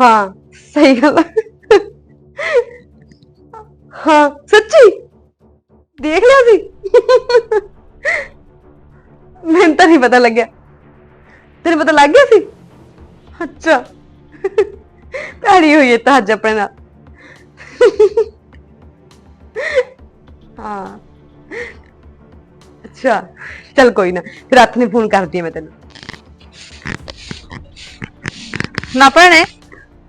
ਹਾਂ, ਸਹੀ ਗੱਲ ਆ। ਹਾਂ, ਸੱਚੀ? ਦੇਖ ਲਿਆ ਸੀ? ਮੈਨੂੰ ਤਾਂ ਨਹੀਂ ਪਤਾ ਲੱਗਿਆ। ਤੈਨੂੰ ਪਤਾ ਲੱਗ ਗਿਆ ਸੀ? ਅੱਛਾ। ਭੈੜੀ ਹੋਈ ਹੈ ਤਾਂ ਅੱਜ ਆਪਣੇ ਨਾਲ। ਹਾਂ। ਅੱਛਾ, ਚਲ ਕੋਈ ਨਾ। ਫਿਰ ਰਾਤ ਨੂੰ ਫੋਨ ਕਰਦੀ ਹਾਂ ਮੈਂ ਤੈਨੂੰ। ਨਾ ਭੈਣੇ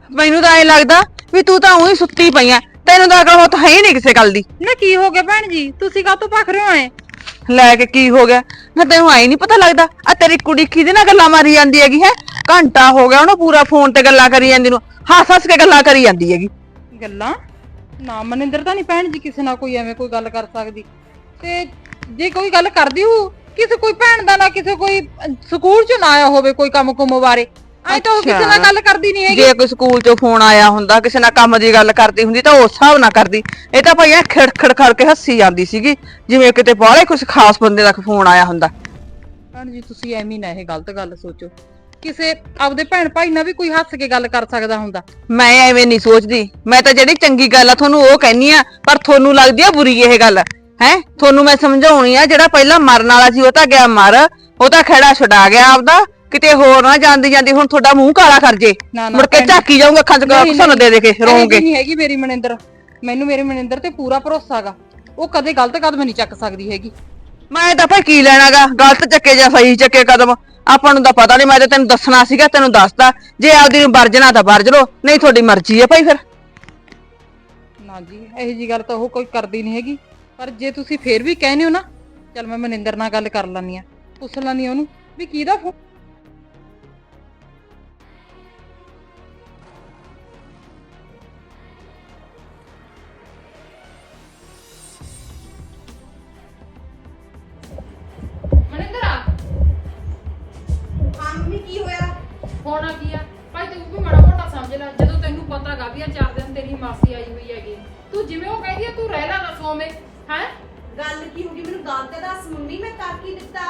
ਮੈਨੂੰ ਤਾਂ ਐ ਲੱਗਦਾ ਵੀ ਤੂੰ ਤਾਂ ਉਹੀ ਸੁੱਤੀ ਪਈ ਐ। ਤੈਨੂੰ ਤਾਂ ਅਕਲ ਹੁੱਤ ਹੈ ਹੀ ਨਹੀਂ ਕਿਸੇ ਗੱਲ ਦੀ। ਨਾ ਕੀ ਹੋ ਗਿਆ ਭੈਣ ਜੀ? ਤੁਸੀਂ ਕਾਹਤੋਂ ਭਖ ਰਹੇ ਹੋ ਐ? ਲੈ ਕੇ ਕੀ ਹੋ ਗਿਆ? ਨਾ ਤੈਨੂੰ ਆਈ ਨਹੀਂ ਪਤਾ ਲੱਗਦਾ ਆ ਤੇਰੀ ਕੁੜੀ ਕਿਹਦੇ ਨਾਲ ਗੱਲਾਂ ਮਾਰੀ ਜਾਂਦੀ ਹੈਗੀ ਹੈ? ਘੰਟਾ ਹੋ ਗਿਆ ਉਹਨੂੰ ਪੂਰਾ ਫੋਨ ਤੇ ਗੱਲਾਂ ਕਰੀ ਜਾਂਦੀ ਨੂੰ ਹੱਸ ਹੱਸ ਕੇ ਗੱਲਾਂ ਕਰੀ ਜਾਂਦੀ ਹੈਗੀ। ਗੱਲਾਂ? ਨਾ ਮਨਿੰਦਰ ਤਾਂ ਨਹੀਂ ਭੈਣ ਜੀ ਕਿਸੇ ਨਾਲ ਕੋਈ ਐਵੇਂ ਕੋਈ ਗੱਲ ਕਰ ਸਕਦੀ। ਤੇ ਜੇ ਕੋਈ ਗੱਲ ਕਰਦੀ ਹੋ ਕਿਸੇ ਕੋਈ ਭੈਣ ਦਾ ਨਾ ਕਿਸੇ ਕੋਈ ਸਕੂਲ ਚ ਨਾ ਆਇਆ ਹੋਵੇ ਕੋਈ ਕੰਮ ਕੁਮ ਬਾਰੇ ਐ ਤਾਂ ਉਹ ਕਿਸੇ ਨਾਲ ਗੱਲ ਕਰਦੀ ਨਹੀਂ ਹੈਗੀ। ਜੇ ਕੋਈ ਸਕੂਲ ਚੋਂ ਫੋਨ ਆਇਆ ਹੁੰਦਾ ਕਿਸੇ ਨਾਲ ਕੰਮ ਦੀ ਗੱਲ ਕਰਦੀ ਹੁੰਦੀ ਤਾਂ ਉਸ ਹਿਸਾਬ ਨਾਲ ਕਰਦੀ। ਇਹ ਤਾਂ ਭਾਈ ਐ ਖਿੜਖੜ ਕਰਕੇ ਹੱਸੀ ਜਾਂਦੀ ਸੀਗੀ ਜਿਵੇਂ ਕਿਤੇ ਬਾਹਲੇ ਕੁਝ ਖਾਸ ਬੰਦੇ ਦਾ ਫੋਨ ਆਇਆ ਹੁੰਦਾ। ਭੈਣ ਜੀ ਤੁਸੀਂ ਐਵੇਂ ਨਾ ਇਹ ਗਲਤ ਗੱਲ ਸੋਚੋ। ਕਿਸੇ ਆਪਦੇ ਭੈਣ ਭਾਈ ਨਾਲ ਵੀ ਕੋਈ ਹੱਸ ਕੇ ਗੱਲ ਕਰ ਸਕਦਾ ਹੁੰਦਾ। ਮੈਂ ਐਵੇਂ ਨਹੀਂ ਸੋਚਦੀ। ਮੈਂ ਤਾਂ ਜਿਹੜੀ ਚੰਗੀ ਗੱਲ ਆ ਤੁਹਾਨੂੰ ਉਹ ਕਹਿਨੀ ਆ ਪਰ ਤੁਹਾਨੂੰ ਲੱਗਦੀ ਆ ਬੁਰੀ ਇਹ ਗੱਲ। ਹੈ? ਤੁਹਾਨੂੰ ਮੈਂ ਸਮਝਾਉਣੀ ਆ ਜਿਹੜਾ ਪਹਿਲਾਂ ਮਰਨ ਵਾਲਾ ਸੀ ਉਹ ਤਾਂ ਗਿਆ ਮਰ। ਉਹ ਤਾਂ ਖੇੜਾ ਛੁਡਾ ਗਿਆ ਆਪਦਾ। ਕਿਤੇ ਹੋਰ ਨਾ ਜਾਂਦੀ ਜਾਂਦੀ ਹੁਣ ਤੁਹਾਡਾ ਮੂੰਹ ਕਾਲਾ ਕਰ ਜੇ। ਨਾ, ਨਾ, ਮੁੜ ਕੇ ਭੈਣ। ਝਾਕੀ ਜਾਊਗਾ ਅੱਖਾਂ 'ਚ ਘੁਸਣ ਦੇ ਦੇ ਕੇ ਰੋਂਗੇ। ਨਹੀਂ ਹੈਗੀ ਮੇਰੀ ਮਨਿੰਦਰ। ਮੈਨੂੰ ਮੇਰੇ ਮਨਿੰਦਰ ਤੇ ਪੂਰਾ ਭਰੋਸਾ ਹੈਗਾ ਉਹ ਕਦੇ ਗਲਤ ਕਦਮ ਨਹੀਂ ਚੱਕ ਸਕਦੀ ਹੈਗੀ। ਮੈਂ ਤਾਂ ਭਾਈ ਕੀ ਲੈਣਾਗਾ ਗਲਤ ਚੱਕੇ ਜਾਂ ਸਹੀ ਚੱਕੇ ਕਦਮ। ਆਪਾਂ ਨੂੰ ਤਾਂ ਪਤਾ ਨਹੀਂ ਮੈਂ ਤਾਂ ਤੈਨੂੰ ਦੱਸਣਾ ਸੀਗਾ ਤੈਨੂੰ ਦੱਸਤਾ। ਜੇ ਆਪਦੀ ਨੂੰ ਵਰਜਣਾ ਤਾਂ ਵਰਜ ਲੋ ਨਹੀਂ ਤੁਹਾਡੀ ਮਰਜ਼ੀ ਹੈ ਭਾਈ ਫਿਰ। ਨਾ ਜੀ ਇਹੋ ਜੀ ਗੱਲ ਤਾਂ ਉਹ ਕੋਈ ਕਰਦੀ ਨਹੀਂ ਹੈਗੀ। ਪਰ ਜੇ ਤੁਸੀਂ ਫੇਰ ਵੀ ਕਹਿੰਦੇ ਹੋ ਨਾ ਚਲ ਮੈਂ ਮਨਿੰਦਰ ਨਾਲ ਗੱਲ ਕਰ ਲੈਣੀ ਆ ਪੁੱਛ ਲੈਣੀ ਉਹਨੂੰ ਵੀ ਕਿਹਦਾ ਫੋਨ ਦੱਸੋਵੇਂ ਹੈ? ਗੱਲ ਕੀ ਹੋ ਗਈ? ਮੈਨੂੰ ਗੱਲ ਤੇ ਦੱਸ ਮੰਮੀ ਮੈਂ ਕਰ ਕੀ ਦਿੱਤਾ?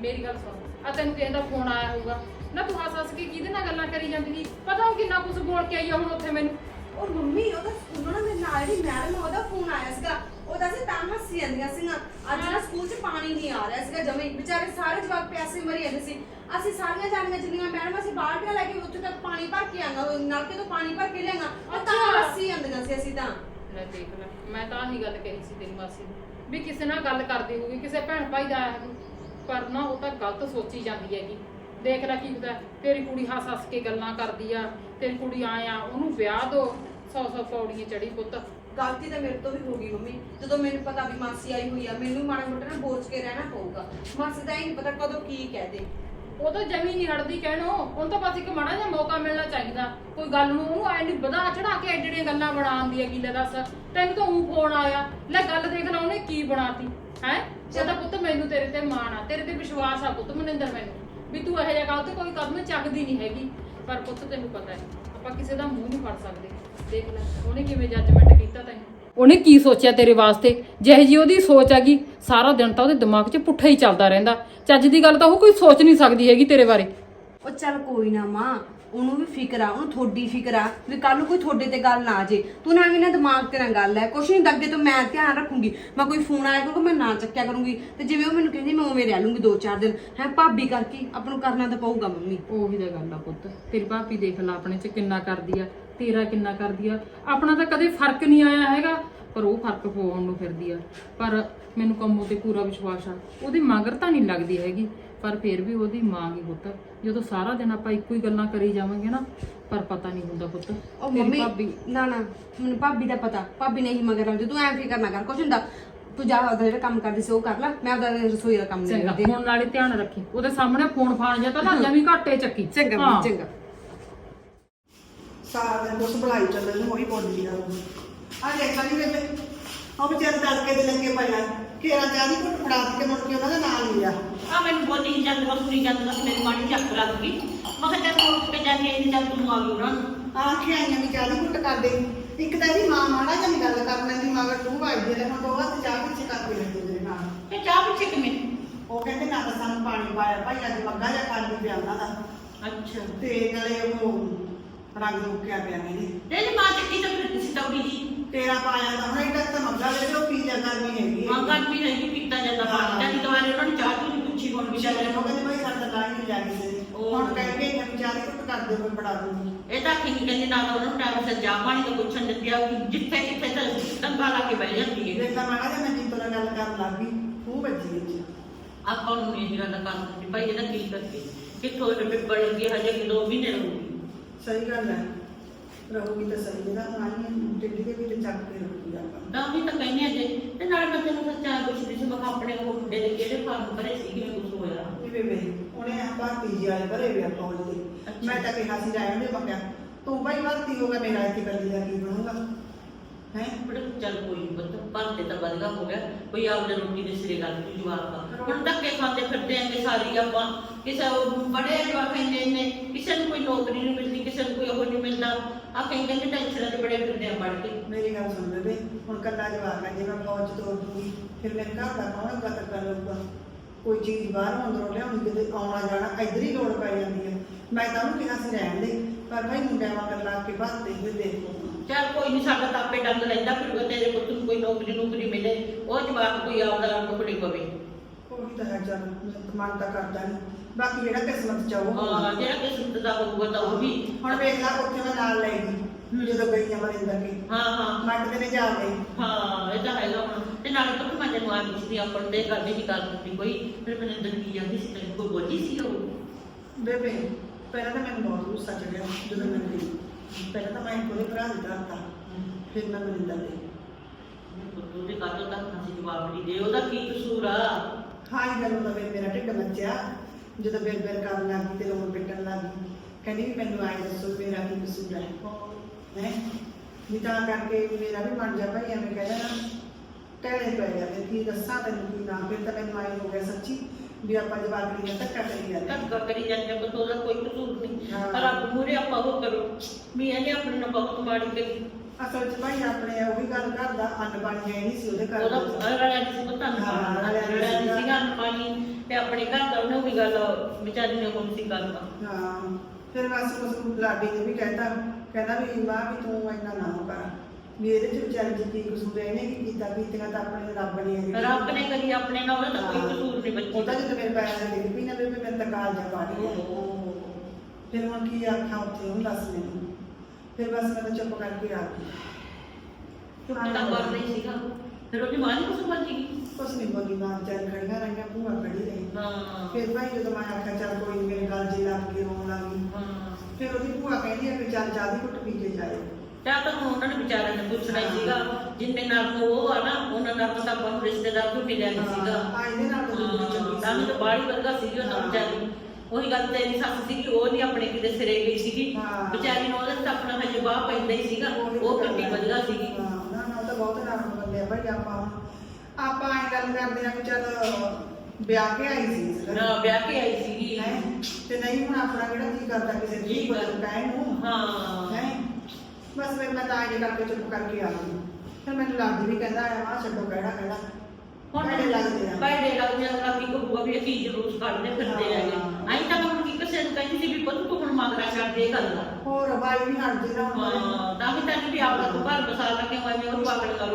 ਮੇਰੀ ਗੱਲ ਸੁਣ। ਆ ਤੈਨੂੰ ਕਿਸੇ ਦਾ ਫੋਨ ਆਇਆ ਹੋਊਗਾ। ਨਾ ਤੂੰ ਹੱਸ ਹੱਸ ਕੇ ਕਿਹਦੇ ਨਾਲ ਗੱਲਾਂ ਕਰੀ ਜਾਂਦੀ ਸੀ? ਪਤਾ ਉਹ ਕਿੰਨਾ ਕੁਝ ਬੋਲ ਕੇ ਆਈ ਆ ਹੁਣ ਉੱਥੇ ਮੈਨੂੰ। ਉਹ ਮੰਮੀ ਉਹਦਾ ਸਕੂਲੋਂ ਨਾ ਮੇਰੇ ਨਾਲ ਜਿਹੜੀ ਮੈਡਮ ਉਹਦਾ ਫੋਨ ਆਇਆ ਸੀਗਾ। ਉਹਦਾ ਸੀ ਤਾਂ ਹੱਸੀ ਜਾਂਦੀਆਂ ਸੀਗਾ ਅੱਜ ਨਾ ਸਕੂਲ 'ਚ ਪਾਣੀ ਨਹੀਂ ਆ ਰਿਹਾ ਸੀਗਾ ਜਮੇ। ਵਿਚਾਰੇ ਸਾਰੇ ਜਵਾਕ ਪਿਆਸੇ ਮਰੀ ਜਾਂਦੇ ਸੀ। ਅਸੀਂ ਸਾਰੀਆਂ ਜਾਣੀਆਂ ਜਿੰਨੀਆਂ ਮੈਡਮ ਅਸੀਂ ਬਾਲਟੀਆਂ ਲੈ ਕੇ ਉੱਥੇ ਤੱਕ ਪਾਣੀ ਭਰ ਕੇ ਆਂਗਾ ਨਲਕੇ ਤੋਂ ਪਾਣੀ ਭਰ ਕੇ ਲਿਆਂਗਾ ਉਹ ਤਾਂ। ਹੱਸੀ ਜਾਂਦੀਆਂ ਸੀ ਅਸੀਂ ਤਾਂ। ਲੈ, ਦੇਖ ਲੈ। ਮੈਂ ਤਾਂ ਆਹੀ ਗੱਲ ਕਹੀ ਸੀ ਤੇਰੀ ਮਾਸੀ ਨੂੰ, ਵੀ ਕਿਸੇ ਨਾਲ ਗੱਲ ਕਰਦੀ ਹੋਊਗੀ, ਕਿਸੇ ਭੈਣ ਭਾਈ ਦਾ ਪਰ ਨਾ ਉਹ ਤਾਂ ਗਲਤ ਸੋਚੀ ਜਾਂਦੀ ਹੈਗੀ। ਦੇਖ ਲੈ ਕੀ ਹੁੰਦਾ, ਤੇਰੀ ਕੁੜੀ ਹੱਸ ਹੱਸ ਕੇ ਗੱਲਾਂ ਕਰਦੀ ਆ, ਤੇਰੀ ਕੁੜੀ ਆਇਆ ਉਹਨੂੰ ਵਿਆਹ ਦੋ, ਸੌ ਸੌ ਪੌੜੀਆਂ ਚੜੀ ਪੁੱਤ। ਗਲਤੀ ਤਾਂ ਮੇਰੇ ਤੋਂ ਵੀ ਹੋ ਗਈ ਮੰਮੀ, ਜਦੋਂ ਮੈਨੂੰ ਪਤਾ ਵੀ ਮਾਸੀ ਆਈ ਹੋਈ ਆ, ਮੈਨੂੰ ਮਾੜਾ ਮੋਟਾ ਨਾ ਬੋਝ ਕੇ ਰਹਿਣਾ ਪਊਗਾ। ਮਾਸੀ ਦਾ ਇਹ ਨਹੀਂ ਪਤਾ ਕਦੋਂ ਕੀ ਕਹਿ ਦੇ। ਉਹ ਤਾਂ ਜਮੀ ਨਹੀਂ ਹਟਦੀ ਕਹਿਣੋ ਉਹਨੂੰ ਤਾਂ ਬਸ ਇੱਕ ਮਾੜਾ ਜਿਹਾ ਮੌਕਾ ਮਿਲਣਾ ਚਾਹੀਦਾ। ਕੋਈ ਗੱਲ ਨੂੰ ਉਹਨੂੰ ਐ ਨਹੀਂ ਵਧਾ ਚੜਾ ਕੇ ਐਡੀਆਂ ਗੱਲਾਂ ਬਣਾਉਂਦੀ ਹੈਗੀ, ਲੈ ਦੱਸ। ਤੈਨੂੰ ਤਾਂ ਉਹ ਫੋਨ ਆਇਆ। ਲੈ ਗੱਲ ਦੇਖ ਲਾ, ਉਹਨੇ ਕੀ ਬਣਾਤੀ। ਹੈ? ਤਾਂ ਪੁੱਤ ਮੈਨੂੰ ਤੇਰੇ ਤੇ ਮਾਣ ਆ, ਤੇਰੇ ਤੇ ਵਿਸ਼ਵਾਸ ਆ ਪੁੱਤ ਮਨਿੰਦਰ ਮੈਨੂੰ, ਵੀ ਤੂੰ ਇਹੋ ਜਿਹਾ ਗੱਲ ਤੇ ਕੋਈ ਕਦਮ ਚੱਕਦੀ ਨਹੀਂ ਹੈਗੀ। ਪਰ ਪੁੱਤ ਤੈਨੂੰ ਪਤਾ ਹੈ, ਆਪਾਂ ਕਿਸੇ ਦਾ ਮੂੰਹ ਨਹੀਂ ਫੜ ਸਕਦੇ। ਦੇਖ ਲੈ, ਉਹਨੇ ਕਿਵੇਂ ਜੱਜਮੈਂਟ ਕੀਤਾ ਤੈਨੂੰ? ਉਹਨੇ ਕੀ ਸੋਚਿਆ ਤੇਰੇ ਵਾਸਤੇ? ਜਿਹੇ ਜੀ ਉਹਦੀ ਸੋਚ ਹੈਗੀ ਸਾਰਾ ਦਿਨ ਤਾਂ ਉਹਦੇ ਦਿਮਾਗ 'ਚ ਪੁੱਠਾ ਹੀ ਚੱਲਦਾ ਰਹਿੰਦਾ। ਚੱਜ ਦੀ ਗੱਲ ਤਾਂ ਉਹ ਕੋਈ ਸੋਚ ਨਹੀਂ ਸਕਦੀ ਹੈਗੀ ਤੇਰੇ ਬਾਰੇ। ਉਹ ਚੱਲ ਕੋਈ ਨਾ ਮਾਂ ਉਹਨੂੰ ਵੀ ਫਿਕਰ ਆ ਉਹਨੂੰ ਥੋੜੀ ਫਿਕਰ ਆ ਵੀ ਕੱਲ ਨੂੰ ਕੋਈ ਤੁਹਾਡੇ ਤੇ ਗੱਲ ਨਾ ਆ ਜੇ। ਤੂੰ ਨਾ ਐਵੇਂ ਨਾ ਦਿਮਾਗ ਤੇ ਨਾ ਗੱਲ ਹੈ ਕੁਛ ਨਹੀਂ ਅੱਗੇ ਤੋਂ ਮੈਂ ਧਿਆਨ ਰੱਖੂੰਗੀ। ਮੈਂ ਕੋਈ ਫੋਨ ਆਇਆ ਕਰੂਗਾ ਮੈਂ ਨਾ ਚੱਕਿਆ ਕਰੂੰਗੀ। ਤੇ ਜਿਵੇਂ ਉਹ ਮੈਨੂੰ ਕਹਿੰਦੀ ਮੈਂ ਉਵੇਂ ਰਹਿ ਲੂੰਗੀ ਦੋ ਚਾਰ ਦਿਨ। ਹੈ ਭਾਬੀ ਕਰਕੇ ਆਪਾਂ ਨੂੰ ਕਰਨਾ ਤਾਂ ਪਊਗਾ ਮੰਮੀ। ਉਹੀ ਤਾਂ ਗੱਲ ਆ ਪੁੱਤ ਤੇਰੀ ਭਾਪੀ ਦੇਖ ਲੈ ਆਪਣੇ 'ਚ ਕਿੰਨਾ ਕਰਦੀ ਆ। ਤੇਰਾ ਕਿੰਨਾ ਕਰਦੀ ਆ? ਆਪਣਾ ਤਾਂ ਕਦੇ ਫ਼ਰਕ ਨਹੀਂ ਆਇਆ ਹੈਗਾ ਪਰ ਉਹ ਫ਼ਰਕ ਪਾਉਣ ਨੂੰ ਫਿਰਦੀ ਆ। ਪਰ ਮੈਨੂੰ ਕੰਮੋ ਤੇ ਪੂਰਾ ਵਿਸ਼ਵਾਸ ਆ। ਉਹਦੀ ਮਗਰ ਤਾਂ ਨਹੀਂ ਲੱਗਦੀ ਹੈਗੀ ਪਰ ਫਿਰ ਵੀ ਉਹਦੀ ਮਾਂ ਹੀ ਪੁੱਤ ਜਦੋਂ ਸਾਰਾ ਦਿਨ ਆਪਾਂ ਇੱਕੋ ਹੀ ਗੱਲਾਂ ਕਰੀ ਜਾਵਾਂਗੇ ਨਾ ਪਰ ਪਤਾ ਨਹੀਂ ਹੁੰਦਾ ਪੁੱਤ। ਉਹ ਤੇਰੀ ਮੰਮੀ ਭਾਬੀ ਨਾ ਨਾ ਮੈਨੂੰ ਭਾਬੀ ਦਾ ਪਤਾ। ਭਾਬੀ ਨੇ ਹੀ ਮਗਰ ਆਉਂਦੀ ਤੂੰ ਐਂ ਫਿਕਰ ਨਾ ਕਰ ਕੁਛ ਹੁੰਦਾ। ਤੂੰ ਜਾ ਉਹਦਾ ਜਿਹੜਾ ਕੰਮ ਕਰਦੀ ਸੀ ਉਹ ਕਰ ਲੈ। ਮੈਂ ਉਹਦਾ ਰਸੋਈ ਦਾ ਕੰਮ ਨਹੀਂ ਚੰਗਾ ਕਰਦੀ। ਹੁਣ ਨਾਲੇ ਧਿਆਨ ਰੱਖੀ। ਉਹਦੇ ਸਾਹਮਣੇ ਫੋਨ ਫਾਨ ਜਾਂ ਤਾਂ ਨਾ ਜਮੀ ਘਾਟੇ ਚੱਕੀ। ਚੰਗਾ ਹਾਂ। ਚੰਗਾ। ਸਾਰਾ ਦਿਨ ਕੁਛ ਬੁਲਾਈ ਚੱਲਣ ਨੂੰ ਹੋਈ ਬੋਲੀ ਆ ਆ ਦੇਖ ਲਈ ਬੇਬੇ ਉਹ ਵਿਚਾਰੇ ਤੜਕੇ ਦੇ ਲੱਗੇ ਪਏ ਆ। ਕੇਰਾ ਚਾਹਦੀ ਘੁੱਟ ਫੜਾ ਕੇ ਮੁੜ ਕੇ ਉਹਨਾਂ ਦਾ ਨਾਂ ਲਿਆ ਆ। ਮੈਨੂੰ ਬੋਲੀ ਜਾਂਦੀ ਸੁਣੀ ਜਾਂਦੀ ਮੇਰੀ ਮਾੜੀ ਚੱਕ ਲੱਗ ਗਈ। ਮੈਂ ਕਿਹਾ ਚੱਲ ਉੱਠ ਕੇ ਜਾ ਕੇ ਇਹਦੀ ਚੱਲ ਤੂੰ ਆ ਗਈ ਉਹਨਾਂ ਨੂੰ। ਆ ਖਿਆਈਆਂ ਵੀ ਚਾਹਦੀ ਘੁੱਟ ਕਰਦੇ ਇੱਕ ਤਾਂ ਇਹਦੀ ਮਾਂ ਮਾੜਾ ਜਿਹਾ ਗੱਲ ਕਰ ਲੈਂਦੀ ਮਗਰ ਤੂੰ ਭਾਈ ਦੇ ਲੈ ਹੁਣ ਦੋ ਹੱਥ ਚਾਹ ਪਿੱਛੇ ਕਰ ਕੇ ਲੈਂਦੇ ਤੇਰੇ ਨਾਲ। ਤੇ ਚਾਹ ਪਿੱਛੇ ਕਿਵੇਂ? ਉਹ ਕਹਿੰਦੇ ਨਾ ਤਾਂ ਸਾਨੂੰ ਪਾਣੀ ਪਾਇਆ ਭਾਈ ਅੱਜ ਮੱਗਾ ਜਾਂ ਪਾਣੀ ਪਿਆ ਉਹਨਾਂ ਦਾ। ਅੱਛਾ। ਤੇ ਨਾਲੇ ਉਹ ਰੰਗ ਮੁੱਕਿਆ ਪਿਆ ਮੇਰੇ ਤੇਰੀ ਮਾਂ ਚੱਕੀ ਤਾਂ ਫਿਰ ਕਿਸੇ ਤੌੜੀ ਜੀ ਤੇਰਾ ਪਾਇਆ ਤਾਂ ਹੁਣ ਇੱਡਾ ਤਾਂ ਮੰਗਾ ਲੈ ਲੋ ਪੀ ਜਾ ਕਰਨੀ ਹੈਗੀ ਮਾਂ ਘਰ ਵੀ ਨਹੀਂ ਪੀਤਾ ਜਾਂਦਾ ਪਾਣੀ ਤਾਂ ਦੁਬਾਰੇ ਉਹਨਾਂ ਨੂੰ ਚਾਹ ਚੂਹ ਨਹੀਂ ਪੁੱਛੀ ਹੁਣ ਵਿਚਾਰੇ ਵਿਚਾਰੇ ਨੂੰ ਕਹਿੰਦੇ ਭਾਈ ਸਾਡਾ ਤਾਂ ਨਹੀਂ ਜਾਣੀ ਸੀ ਉਹ- ਹੁਣ ਕਹਿ ਕੇ ਮੈਂ ਵਿਚਾਰੇ ਕੁੱਟ ਕਰ ਦੇ ਮੈਂ ਬੜਾ ਦੂੰਗੀ ਇਹ ਤਾਂ ਕੀ ਕਹਿੰਦੇ ਨਾ ਤਾਂ ਉਹਨਾਂ ਨੂੰ ਟਾਈਮ ਸਿਰ ਚਾਹ ਪਾਣੀ ਦਾ ਪੁੱਛਣ ਦਿੰਦੀ ਆ ਕਿ ਜਿੱਥੇ ਕਿੱਥੇ ਤਾਂ ਦੰਗਾ ਲਾ ਕੇ ਬਹਿ ਜਾਂਦੀ ਹੈ ਜੇ ਤਾਂ ਮੈਂ ਕਿਹਾ ਮੈਂ ਜੀਤੋ ਨਾਲ ਗੱਲ ਕਰਨ ਲੱਗ ਗਈ ਉਹ ਵੱਜੀ ਵਿੱਚ ਆਪਾਂ ਨੂੰ ਇਹ ਗੱਲ ਕਰ ਦਿੱਤੀ ਭਾਈ ਇਹਦਾ ਕੀ ਕਰਕੇ ਕਿੱਥੋਂ ਇਹ ਪਿੱਪੜ ਲੱਗੀ ਹਜੇ ਕਿ ਦੋ ਮਹੀਨੇ ਰਹੂਗੀ ਸਹੀ ਗੱਲ ਹੈ। ਰਹੂਗੀ ਤਾਂ ਸਹੀ ਇਹਦਾ ਹੁਣ ਆਈ ਟਿੱਡੀ ਦੇ ਵਿੱਚ ਚੱਕ ਕੇ ਰੱਖੂਗੀ ਆਪਾਂ। ਤਾਂ ਵੀ ਤਾਂ ਕਹਿੰਦੇ ਜੇ ਤੇ ਨਾਲ ਮੈਂ ਤੈਨੂੰ ਸੱਚਾ ਪੁੱਛਦੀ ਸੀ ਮੈਂ ਕਿਹਾ ਆਪਣੇ ਉਹ ਮੁੰਡੇ ਦੇ ਕਿਹੜੇ ਫਾਰਮ ਭਰੇ ਸੀ ਕਿਵੇਂ ਕੁਝ ਹੋਇਆ। ਇਹ ਬੇਬੇ ਉਹਨੇ ਭਾਰਤੀ ਜੀ ਵਾਲੇ ਭਰੇ ਵੇ ਫੌਜ ਦੇ। ਅੱਛਾ। ਮੈਂ ਤਾਂ ਕਿਹਾ ਸੀ ਰਹਿਣ ਦੇ ਮੈਂ ਕਿਹਾ ਤੂੰ ਭਾਈ ਭਰਤੀ ਹੋ ਗਿਆ ਮੇਰਾ ਇੱਥੇ ਕੱਲੀ ਦਾ ਕੀ ਬਣੂਗਾ? ਹੈ? ਬੜੇ ਚੱਲ ਕੋਈ ਬੱਤ ਭਰਤੇ ਤਾਂ ਬਦਲਾ ਹੋ ਗਿਆ। ਕੋਈ ਆਪਦੇ ਰੋਟੀ ਦੇ ਸਿਰੇ ਗੱਲ ਨੂੰ ਜਵਾਬ ਹੁਣ ਧੱਕੇ ਖਾਂਦੇ ਫਿਰਦੇ ਆਂਗੇ ਸਾਰੀ ਆਪਾਂ। ਕਿਸੇ ਉਹ ਬੜੇ ਜਵਾਬ ਕਹਿੰਦੇ ਨੇ ਕਿਸੇ ਨੂੰ ਕੋਈ ਨੌਕਰੀ ਨਹੀਂ ਮਿਲਦੀ ਕਿਸੇ ਨੂੰ ਕੋਈ ਉਹ ਨਹੀਂ ਮਿਲਦਾ। ਆ ਕਹਿੰਦੇ ਨੇ ਟੈਨਸ਼ਨਾਂ ਤੇ ਬੜੇ ਫਿਰਦੇ ਆ ਪੜ ਕੇ। ਮੇਰੀ ਗੱਲ ਸੁਣ ਬੇਬੇ ਹੁਣ ਕੱਲਾ ਜਵਾਬ ਹੈ ਜੇ ਮੈਂ ਫੌਜ ਤੋਂ ਦੂੰਗੀ ਫਿਰ ਮੇਰੇ ਘਰ ਦਾ ਕੌਣ ਗੱਤ ਕਰ ਲਊਗਾ? ਕੋਈ ਚੀਜ਼ ਬਾਹਰੋਂ ਅੰਦਰੋਂ ਲਿਆਉਣੀ ਕਿਤੇ ਆਉਣਾ ਜਾਣਾ ਇੱਧਰ ਹੀ ਲੋੜ ਪੈ ਜਾਂਦੀ ਹੈ। ਮੈਂ ਤਾਂ ਉਹਨੂੰ ਕਿਹਾ ਸੀ ਰਹਿਣ ਦੇ ਪਰ ਭਾਈ ਮੁੰਡਿਆਂ ਵਾਂਗ ਲਾ ਕੇ ਭਰਤੇ ਹੋਏ ਦੇਖੋ ਚੱਲ ਕੋਈ ਨਹੀਂ ਸਾਡਾ ਤਾਂ ਆਪੇ ਡੰਗ ਲੈਂਦਾ ਫਿਰ ਤੇਰੇ ਪੁੱਤ ਨੂੰ ਕੋਈ ਨੌਕਰੀ ਨੌਕਰੀ ਮਿਲੇ ਉਹ ਜਵਾਬ ਕੋਈ ਆਪਦਾ ਨੌਕਰੀ ਪਵੇ। ਤਾਂ ਹੈ ਚੱਲ ਮਨ ਤਾਂ ਕਰਦਾ ਨਹੀਂ ਬਾਕੀ ਜਿਹੜਾ ਕਿਸਮਤ ਚ ਆ ਉਹ ਹਾਂ ਜਿਹੜਾ ਕਿਸਮਤ ਦਾ ਹੋਊਗਾ ਤਾਂ ਉਹ ਵੀ ਹੁਣ ਵੇਖ ਲਾ ਉੱਥੇ ਮੈਂ ਨਾਲ ਲੈ ਗਈ ਜਦੋਂ ਗਈ ਆ ਮਰਿੰਦਰ ਕੇ। ਹਾਂ ਹਾਂ। ਮੱਟ ਦੇ ਨੇ ਜਾ ਗਈ। ਹਾਂ ਇਹ ਤਾਂ ਹੈਗਾ ਹੁਣ। ਤੇ ਨਾਲੇ ਤਾਂ ਮੈਂ ਤੈਨੂੰ ਆ ਪੁੱਛਦੀ ਆਪਾਂ ਨੂੰ ਇਹ ਗੱਲ ਨਹੀਂ ਕਰ ਦਿੱਤੀ ਕੋਈ। ਫਿਰ ਮੈਨੂੰ ਅੰਦਰ ਕੀ ਜਾਂਦੀ ਸੀ ਤੈਨੂੰ ਕੋਈ ਬੋਲੀ ਸੀ ਉਹ? ਬੇਬੇ ਪਹਿਲਾਂ ਤਾਂ ਮੈਨੂੰ ਬਹੁਤ ਗੁੱਸਾ ਚੜਿਆ ਜਦੋਂ ਮੈਂ ਗਈ। ਪਹਿਲਾਂ ਤਾਂ ਮੈਂ ਕੋਲੇ ਭਰਾ ਦਿੱਤਾ ਤਾਂ ਫਿਰ ਮੈਂ ਮਰਿੰਦਰ ਦੇ। ਉਹਦੇ ਕਾਹਤੋਂ ਤੱਕ ਅਸੀਂ ਜਵਾਬ ਨਹੀਂ ਦੇ। ਉਹਦਾ ਕੀ ਕਸੂਰ ਆ? ਹਾਂ ਇਹ ਗੱਲ ਉਹਦਾ ਮੇਰਾ ਢਿੱਡ ਮੱਚਿਆ। ਜਦੋਂ ਬੇਰ ਬੇਰ ਕਰਨ ਲੱਗੀ ਤੇ ਰੋਣ ਪਿੱਟਣ ਲੱਗੀ ਕਹਿੰਦੀ ਵੀ ਮੈਨੂੰ ਆਏ ਦੱਸੋ ਮੇਰਾ ਕੀ ਕਸੂਰ ਹੈ। ਹੈ? ਵੀ ਤਾਂ ਕਰਕੇ ਮੇਰਾ ਵੀ ਮਨ ਜਾ ਭਾਈ ਐਵੇਂ ਕਹਿੰਦਾ ਨਾ ਟਹਿਲੇ ਪੈ ਗਿਆ ਫਿਰ ਕੀ ਦੱਸਾਂ ਤੈਨੂੰ ਕੀ ਨਾ। ਫਿਰ ਤਾਂ ਮੈਨੂੰ ਆਏ ਹੋ ਗਿਆ ਸੱਚੀ ਵੀ ਆਪਾਂ ਜਵਾਬ ਨਹੀਂ ਧੱਕਾ ਕਰੀ ਜਾਂਦੇ। ਧੱਕਾ ਕਰੀ ਜਾਂਦੇ ਬਸ ਉਹਦਾ ਕੋਈ ਕਸੂਰ ਨਹੀਂ। ਪਰ ਆਪ ਮੂਰੇ ਆਪਾਂ ਉਹ ਕਰੋ। ਵੀ ਇਹਨੇ ਆਪਣੇ ਨਾਲ ਬਹੁਤ ਮਾੜੀ ਕਰੀ। ਅਸਲ ਚ ਭਾਈ ਆਪਣੇ ਉਹੀ ਗੱਲ ਕਰਦਾ ਅੰਨ ਪਾਣੀ ਹੈ ਨਹੀਂ ਸੀ ਉਹਦੇ ਘਰ ਉਹਦਾ ਵਿੱਚ। ਰੜਿਆ ਨਹੀਂ ਸੀ ਪਤਾ ਹਾਂ, ਨਹੀਂ ਰਲਿਆ ਨਹੀਂ ਸੀਗਾ। ਸੀਗਾ ਪਾਣੀ ਤੇ ਆਪਣੇ ਘਰ ਦਾ ਉਹਨੇ ਵੀ ਗੱਲ ਵਿਚਾਰੀ ਨੇ ਕੋਈ ਸੀ ਗੱਲ ਹਾਂ ਫਿਰ ਬਸ ਉਸ ਨੂੰ ਲਾਡੀ ਨੇ ਵੀ ਕਹਿਤਾ ਕਹਿੰਦਾ ਵੀ ਮਾਂ ਵੀ ਤੂੰ ਇੰਨਾ ਨਾ ਹੋ ਕਰ। ਵੀ ਇਹਦੇ ਚ ਵਿਚਾਰੀ ਕੀ ਕਸੂਰ ਹੈ ਇਹਨੇ ਕੀ ਕੀਤਾ ਕੀਤੀਆਂ ਤਾਂ ਆਪਣੇ ਰੱਬ ਨੇ ਹੈ ਰੱਬ ਨੇ ਕਰੀ ਆਪਣੇ ਨਾਲ ਉਹਦਾ ਕੋਈ ਕਸੂਰ ਨਹੀਂ ਬੱਚੀ। ਉਹਦਾ ਜਦੋਂ ਮੇਰੇ ਪੈਰ ਤੇ ਡਿੱਗ ਪਈ ਨਾ ਬੇਬੇ ਮੇਰੇ ਤਾਂ ਕਾਲ ਜਾ ਪਾ ਗਿਆ ਫਿਰ ਹੁਣ ਕੀ ਆਖਾਂ ਉੱਥੇ ਉਹਨੂੰ ਦੱਸ ਮੈਨੂੰ। ਫਿਰ ਬਸ ਮੈਂ ਤਾਂ ਚੁੱਪ ਕਰਕੇ ਆ ਗਈ। ਚੁੱਪ ਤਾਂ ਕਰ ਰਹੀ ਸੀਗਾ। ਫਿਰ ਉਹਦੀ ਮਾਂ ਨਹੀਂ ਕੁਛ ਬਚੀ ਕੁਛ ਨਹੀਂ ਬੋਲੀ ਮਾਂ ਵਿਚਾਰੀ ਖੜੀਆਂ ਰਹੀਆਂ ਭੂਆ ਖੜੀ ਰਹੀ। ਹਾਂ। ਫਿਰ ਭਾਈ ਜਦੋਂ ਮੈਂ ਆਖਿਆ ਚੱਲ ਕੋਈ ਨੀ ਮੇਰੇ ਗੱਲ ਜੇ ਲੱਗ ਕੇ ਰੋਣ ਲੱਗੀ ਹਾਂ। ਫਿਰ ਉਹਦੀ ਭੂਆ ਕਹਿੰਦੀ ਆ ਕਿ ਚੱਲ ਜਾਦੀ ਕੁੱਟ ਪੀ ਕੇ ਜਾਏ ਤਾਂ ਤਾਂ ਉਹਨਾਂ ਨੇ ਵਿਚਾਰਿਆਂ ਨੇ ਪੁੱਛਣਾ ਹੀ ਸੀਗਾ। ਜਿੰਨੇ ਨਾਲ ਉਹ ਆ ਨਾ ਉਹਨਾਂ ਨਾਲ ਤਾਂ ਆਪਾਂ ਨੂੰ ਰਿਸ਼ਤੇਦਾਰ ਕੋਈ ਮਿਲਿਆ ਨਹੀਂ ਸੀਗਾ। ਹਾਂ ਇਹਦੇ ਨਾਲ ਤਾਂ ਜ਼ਰੂਰੀ ਚੰਗੀ ਤਾਂ ਵੀ ਤਾਂ ਬਾੜੀ ਵਰਗਾ ਸੀਗੀ ਉਹ ਤਾਂ ਹਾਂ। ਵਿਚਾਰੀ। ਉਹੀ ਗੱਲ ਤੇ ਨਹੀਂ ਸੱਸ ਸੀਗੀ ਉਹ ਨਹੀਂ ਆਪਣੇ ਕਿਤੇ ਸਿਰੇ ਗਈ ਸੀਗੀ। ਹਾਂ। ਵਿਚਾਰੀ ਨੂੰ ਉਹਦੇ ਤਾਂ ਆਪਣਾ ਹਜੇ ਬਾਹ ਪੈਂਦਾ ਹੀ ਸੀਗਾ ਉਹ ਕਿੰਨੀ ਵਧੀਆ ਸੀਗੀ। ਹਾਂ ਨਾ ਨਾ ਉਹ ਤਾਂ ਬਹੁਤ ਨਾਮ ਬੰਦੇ ਆ ਭਾਈ ਆਪਾਂ। ਆਪਾਂ ਐਂ ਗੱਲ ਕਰਦੇ ਆ ਕਿ ਚੱਲ ਵਿਆਹ ਕੇ ਆਈ ਸੀ ਇਸ। ਨਾ ਵਿਆਹ ਕੇ ਆਈ ਸੀਗੀ। ਹੈਂ? ਤੇ ਨਹੀਂ ਹੁਣ ਆਪਣਾ ਕਿਹੜਾ ਜੀ ਕਰਦਾ ਕਿਸੇ ਦੀ ਕੋਈ ਕਰ- ਕਹਿਣ ਨੂੰ। ਹਾਂ। ਹੈ? ਬਸ ਫਿਰ ਮੈਂ ਤਾਂ ਇਹ ਕਰਕੇ ਚੁੱਪ ਕਰਕੇ ਆ ਗਈ। ਫਿਰ ਮੈਨੂੰ ਲੱਗਦੀ ਵੀ ਕਹਿੰਦਾ ਆ ਮਾਂ ਛੱਡੋ ਕਿਹੜਾ ਕਿਹੜਾ ਹੁਣ ਭੈੜੇ ਲੱਗਦੇ ਆ। ਭੈੜੇ ਲੱਗਦੇ ਆ ਲੱਗੀ ਕਹੂਗਾ ਵੀ ਇਹ ਚੀਜ਼ ਰੋਜ਼ ਕੱਢਦੇ ਫਿਰਦੇ। ਹੈਗੇ ਆਈ ਤਾਂ ਹੁਣ ਕੀ ਕਿਸੇ ਨੂੰ ਕਹਿੰਦੀ ਸੀ ਵੀ ਪੁੱਤ ਤੂੰ ਹੁਣ ਮੰਗਦਾ ਛੱਡ ਦੇ ਗੱਲ ਦਾ ਹੋਰ ਬਾਈ ਵੀ ਹਟ ਜੇ ਨਾ ਹਾਂ ਤਾਂ ਵੀ ਤਾਂ ਵੀ ਆਪਦਾ ਤੂੰ ਘਰ ਬਸਾ ਲਾ ਕੇ ਮੈਂ ਉਹ ਪਾਗਲ ਕਰ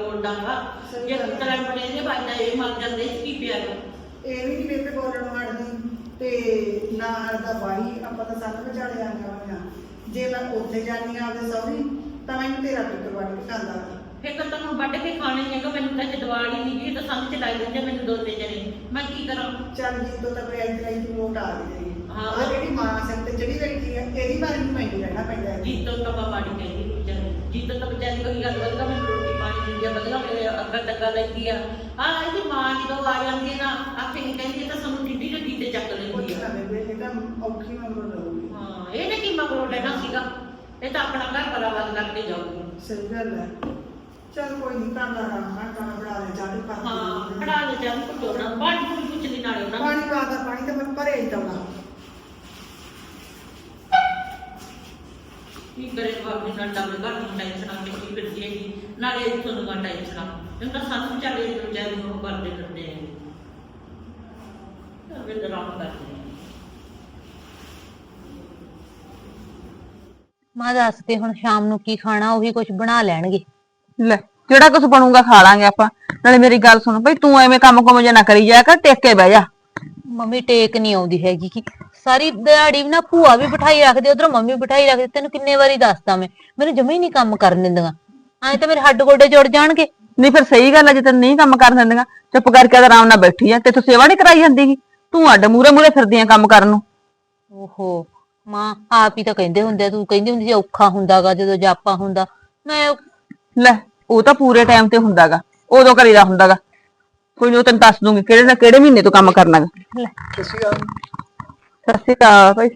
ਸਹੀ ਜੇ ਗੱਲ ਹੈ। ਤਰ੍ਹਾਂ ਬਣੇ ਦੇ ਇਹ ਮਰ ਜਾਂਦੇ ਕੀ ਪਿਆ। ਇਹ ਵੀ ਨਹੀਂ ਬੇਬੇ ਬੋਲਣ ਨੂੰ ਹਟਦੀ ਤੇ ਨਾ ਹਟਦਾ ਬਾਈ ਆਪਾਂ ਤਾਂ ਸਾਨੂੰ ਵਿਚਾਲੇ ਆ ਗਿਆ ਜੇ ਮੈਂ ਉੱਥੇ ਜਾਨੀ ਆ ਆਪਦੇ ਸਹੁਰੀ ਤਾਂ ਮੈਨੂੰ ਤੇਰਾ ਫਿਕਰ ਵੜ ਕੇ ਖਾਂਦਾ ਫਿਰ ਤਾਂ ਤੈਨੂੰ ਵੱਢ ਕੇ ਖਾਣੇ ਨੇ ਕਿ ਮੈਨੂੰ ਤਾਂ ਜਦਵਾੜੀ ਨਹੀਂ ਗਈ ਤਾਂ ਸੰਗ ਚ ਲਾਈ ਦਿੰਦੇ ਮੈਨੂੰ ਦੋਨੇ ਜਣੇ। ਮੈਂ ਕੀ ਕਰਾਂ? ਚੱਲ ਜੀ ਤੋਂ ਤਾਂ ਕੋਈ ਇਧਰ ਇਧਰ ਨੋਟ ਆ ਗਈ ਹਾਂ। ਹਾਂ ਜਿਹੜੀ ਮਾਂ ਸਿਰ ਤੇ ਜਿਹੜੀ ਬੈਠੀ ਹੈ ਇਹਦੀ ਬਾਰੇ ਨੂੰ ਮੈਨੂੰ ਰਹਿਣਾ ਪੈਂਦਾ। ਹੈ ਜੀਤੋ ਤਾਂ ਮੈਂ ਮਾੜੀ ਕਹਿੰਦੀ ਵਿਚਾਰੀ ਜੀਤੋ ਤਾਂ ਵਿਚਾਰੀ ਕੋਈ ਗੱਲ ਬਦਲਾ ਮੈਨੂੰ ਰੋਟੀ ਪਾਣੀ ਦਿੰਦੀ ਆ ਬਦਲਾ ਮੇਰੇ ਅੱਗਾ ਟੱਗਾ ਲੈਂਦੀ ਆ। ਆ ਇਹਦੀ ਮਾਂ ਜਦੋਂ ਆ ਜਾਂਦੀ ਹੈ ਨਾ ਆਖੇ ਨਹੀਂ ਕਹਿੰਦੀ ਇਹ ਤਾਂ ਸਾਨੂੰ ਡਿੱਡੀ ਡਿੱਡੀ ਤੇ ਚੱਕ ਲੈਂਦੀ ਕੁਝ ਆ ਬੇਬੇ ਇਹ ਤਾਂ ਔਖੀ ਮੰਗੋ ਰਹੂਗੀ। ਹਾਂ ਇਹਨੇ ਕੀ ਮਗਰੋਂ ਲੈਣਾ ਸੀਗਾ? ਇਹ ਤਾਂ ਆਪਣਾ ਘਰ ਬਰਾਬਰ ਕਰਕੇ ਜਾਊਗੀ। ਸਹੀ ਗੱਲ ਹੈ ਚੱਲ ਕੋਈ ਨਹੀਂ ਕਰਨਾ ਨਾ ਮੈਂ ਖਾਣਾ ਬਣਾ ਲੈ। ਚਾਹ ਪਾ ਹਾਂ ਖੜਾ ਲੈ ਜਾਂ ਕੁੱਟੋਣਾ ਪਾਣੀ ਪੂਰੀ ਕੁਛ ਨਹੀਂ ਨਾਲੇ ਉਹਨਾਂ ਨੂੰ। ਪਾਣੀ ਵਾਦਾ ਪਾਣੀ ਤਾਂ ਮੈਂ ਭਰੇ ਹੀ ਦਵਾਂ ਕੀ ਕਰੇ ਬਾਬੂ ਨਾਲ ਡਬਲ ਘਰ ਨੂੰ ਟੈਨਸ਼ਨ ਆ ਕੇ ਕੀ ਫਿਰਦੀ ਹੈਗੀ ਨਾਲੇ ਇੱਥੋਂ ਨੂੰ ਗਾ ਟੈਨਸ਼ਨ ਆ। ਇਹ ਤਾਂ ਸਾਨੂੰ ਚੱਲੇ ਨੂੰ ਚਾਹ ਨੂੰ ਕਰਦੇ ਫਿਰਦੇ ਆ। ਤਾਂ ਵੀ ਦਰਾਮ ਕਰਦੇ ਆ। ਮਾਂ ਦੱਸ ਤੇ ਹੁਣ ਸ਼ਾਮ ਨੂੰ ਕੀ ਖਾਣਾ ਉਹੀ ਕੁਝ ਬਣਾ ਲੈਣਗੇ। ਲੈ ਜਿਹੜਾ ਕੁਝ ਬਣੂਗਾ ਖਾ ਲਾਂਗੇ ਆਪਾਂ। ਨਾਲੇ ਮੇਰੀ ਗੱਲ ਸੁਣ ਬਈ ਤੂੰ ਐਵੇਂ ਕੰਮ ਕੁਮ ਜੇ ਨਾ ਕਰੀ ਜਾਇਆ ਕਰ ਟੇਕ ਕੇ ਬਹਿ ਜਾ। ਮੰਮੀ ਟੇਕ ਨਹੀਂ ਆਉਂਦੀ ਹੈਗੀ ਕਿ। ਸਾਰੀ ਦਿਹਾੜੀ ਨਾ ਭੂਆ ਵੀ ਬਿਠਾਈ ਰੱਖਦੇ ਉਧਰ ਮੰਮੀ ਬਿਠਾਈ ਰੱਖਦੇ ਤੈਨੂੰ ਕਿੰਨੇ ਵਾਰੀ ਦੱਸਤਾ ਮੈਂ। ਮੈਨੂੰ ਜਮੇ ਨਹੀਂ ਕੰਮ ਕਰਨ ਦਿੰਦੀਆਂ। ਐਂ ਤਾਂ ਮੇਰੇ ਹੱਡ ਗੋਡੇ ਜੁੜ ਜਾਣਗੇ। ਨਹੀਂ ਫਿਰ ਸਹੀ ਗੱਲ ਹੈ ਜੇ ਤੈਨੂੰ ਨਹੀਂ ਕੰਮ ਕਰਨ ਦਿੰਦੀਆਂ ਚੁੱਪ ਕਰਕੇ ਤੇ ਆਰਾਮ ਨਾਲ ਬੈਠੀ ਆ ਤੇ ਤੂੰ ਸੇਵਾ ਨਹੀਂ ਕਰਾਈ ਜਾਂਦੀਗੀ ਤੂੰ ਅੱਡ ਮੂਰੇ ਮੂਰੇ ਫਿਰਦੀ ਆ ਕੰਮ ਕਰਨ ਨੂੰ। ਓਹੋ ਮਾਂ ਆਪ ਹੀ ਤਾਂ ਕਹਿੰਦੇ ਹੁੰਦੇ ਆ, ਤੂੰ ਕਹਿੰਦੀ ਹੁੰਦੀ ਸੀ ਔਖਾ ਹੁੰਦਾਗਾ ਜਦੋਂ ਜਾਪਾ ਹੁੰਦਾ। ਮੈਂ ਲੈ ਉਹ ਤਾਂ ਪੂਰੇ ਟਾਈਮ ਤੇ ਹੁੰਦਾਗਾ। ਉਦੋਂ ਕਰੀਦਾ ਹੁੰਦਾਗਾ। ਕੋਈ ਨੂੰ ਤੈਨੂੰ ਦੱਸ ਦੂੰਗੀ ਕਿਹੜੇ ਨਾ ਕਿਹੜੇ ਮਹੀਨੇ ਤੋਂ ਕੰਮ ਕਰਨਾਗਾ ਸਤਿ ਸ਼੍ਰੀ ਅਕਾਲ। ਭਾਈ।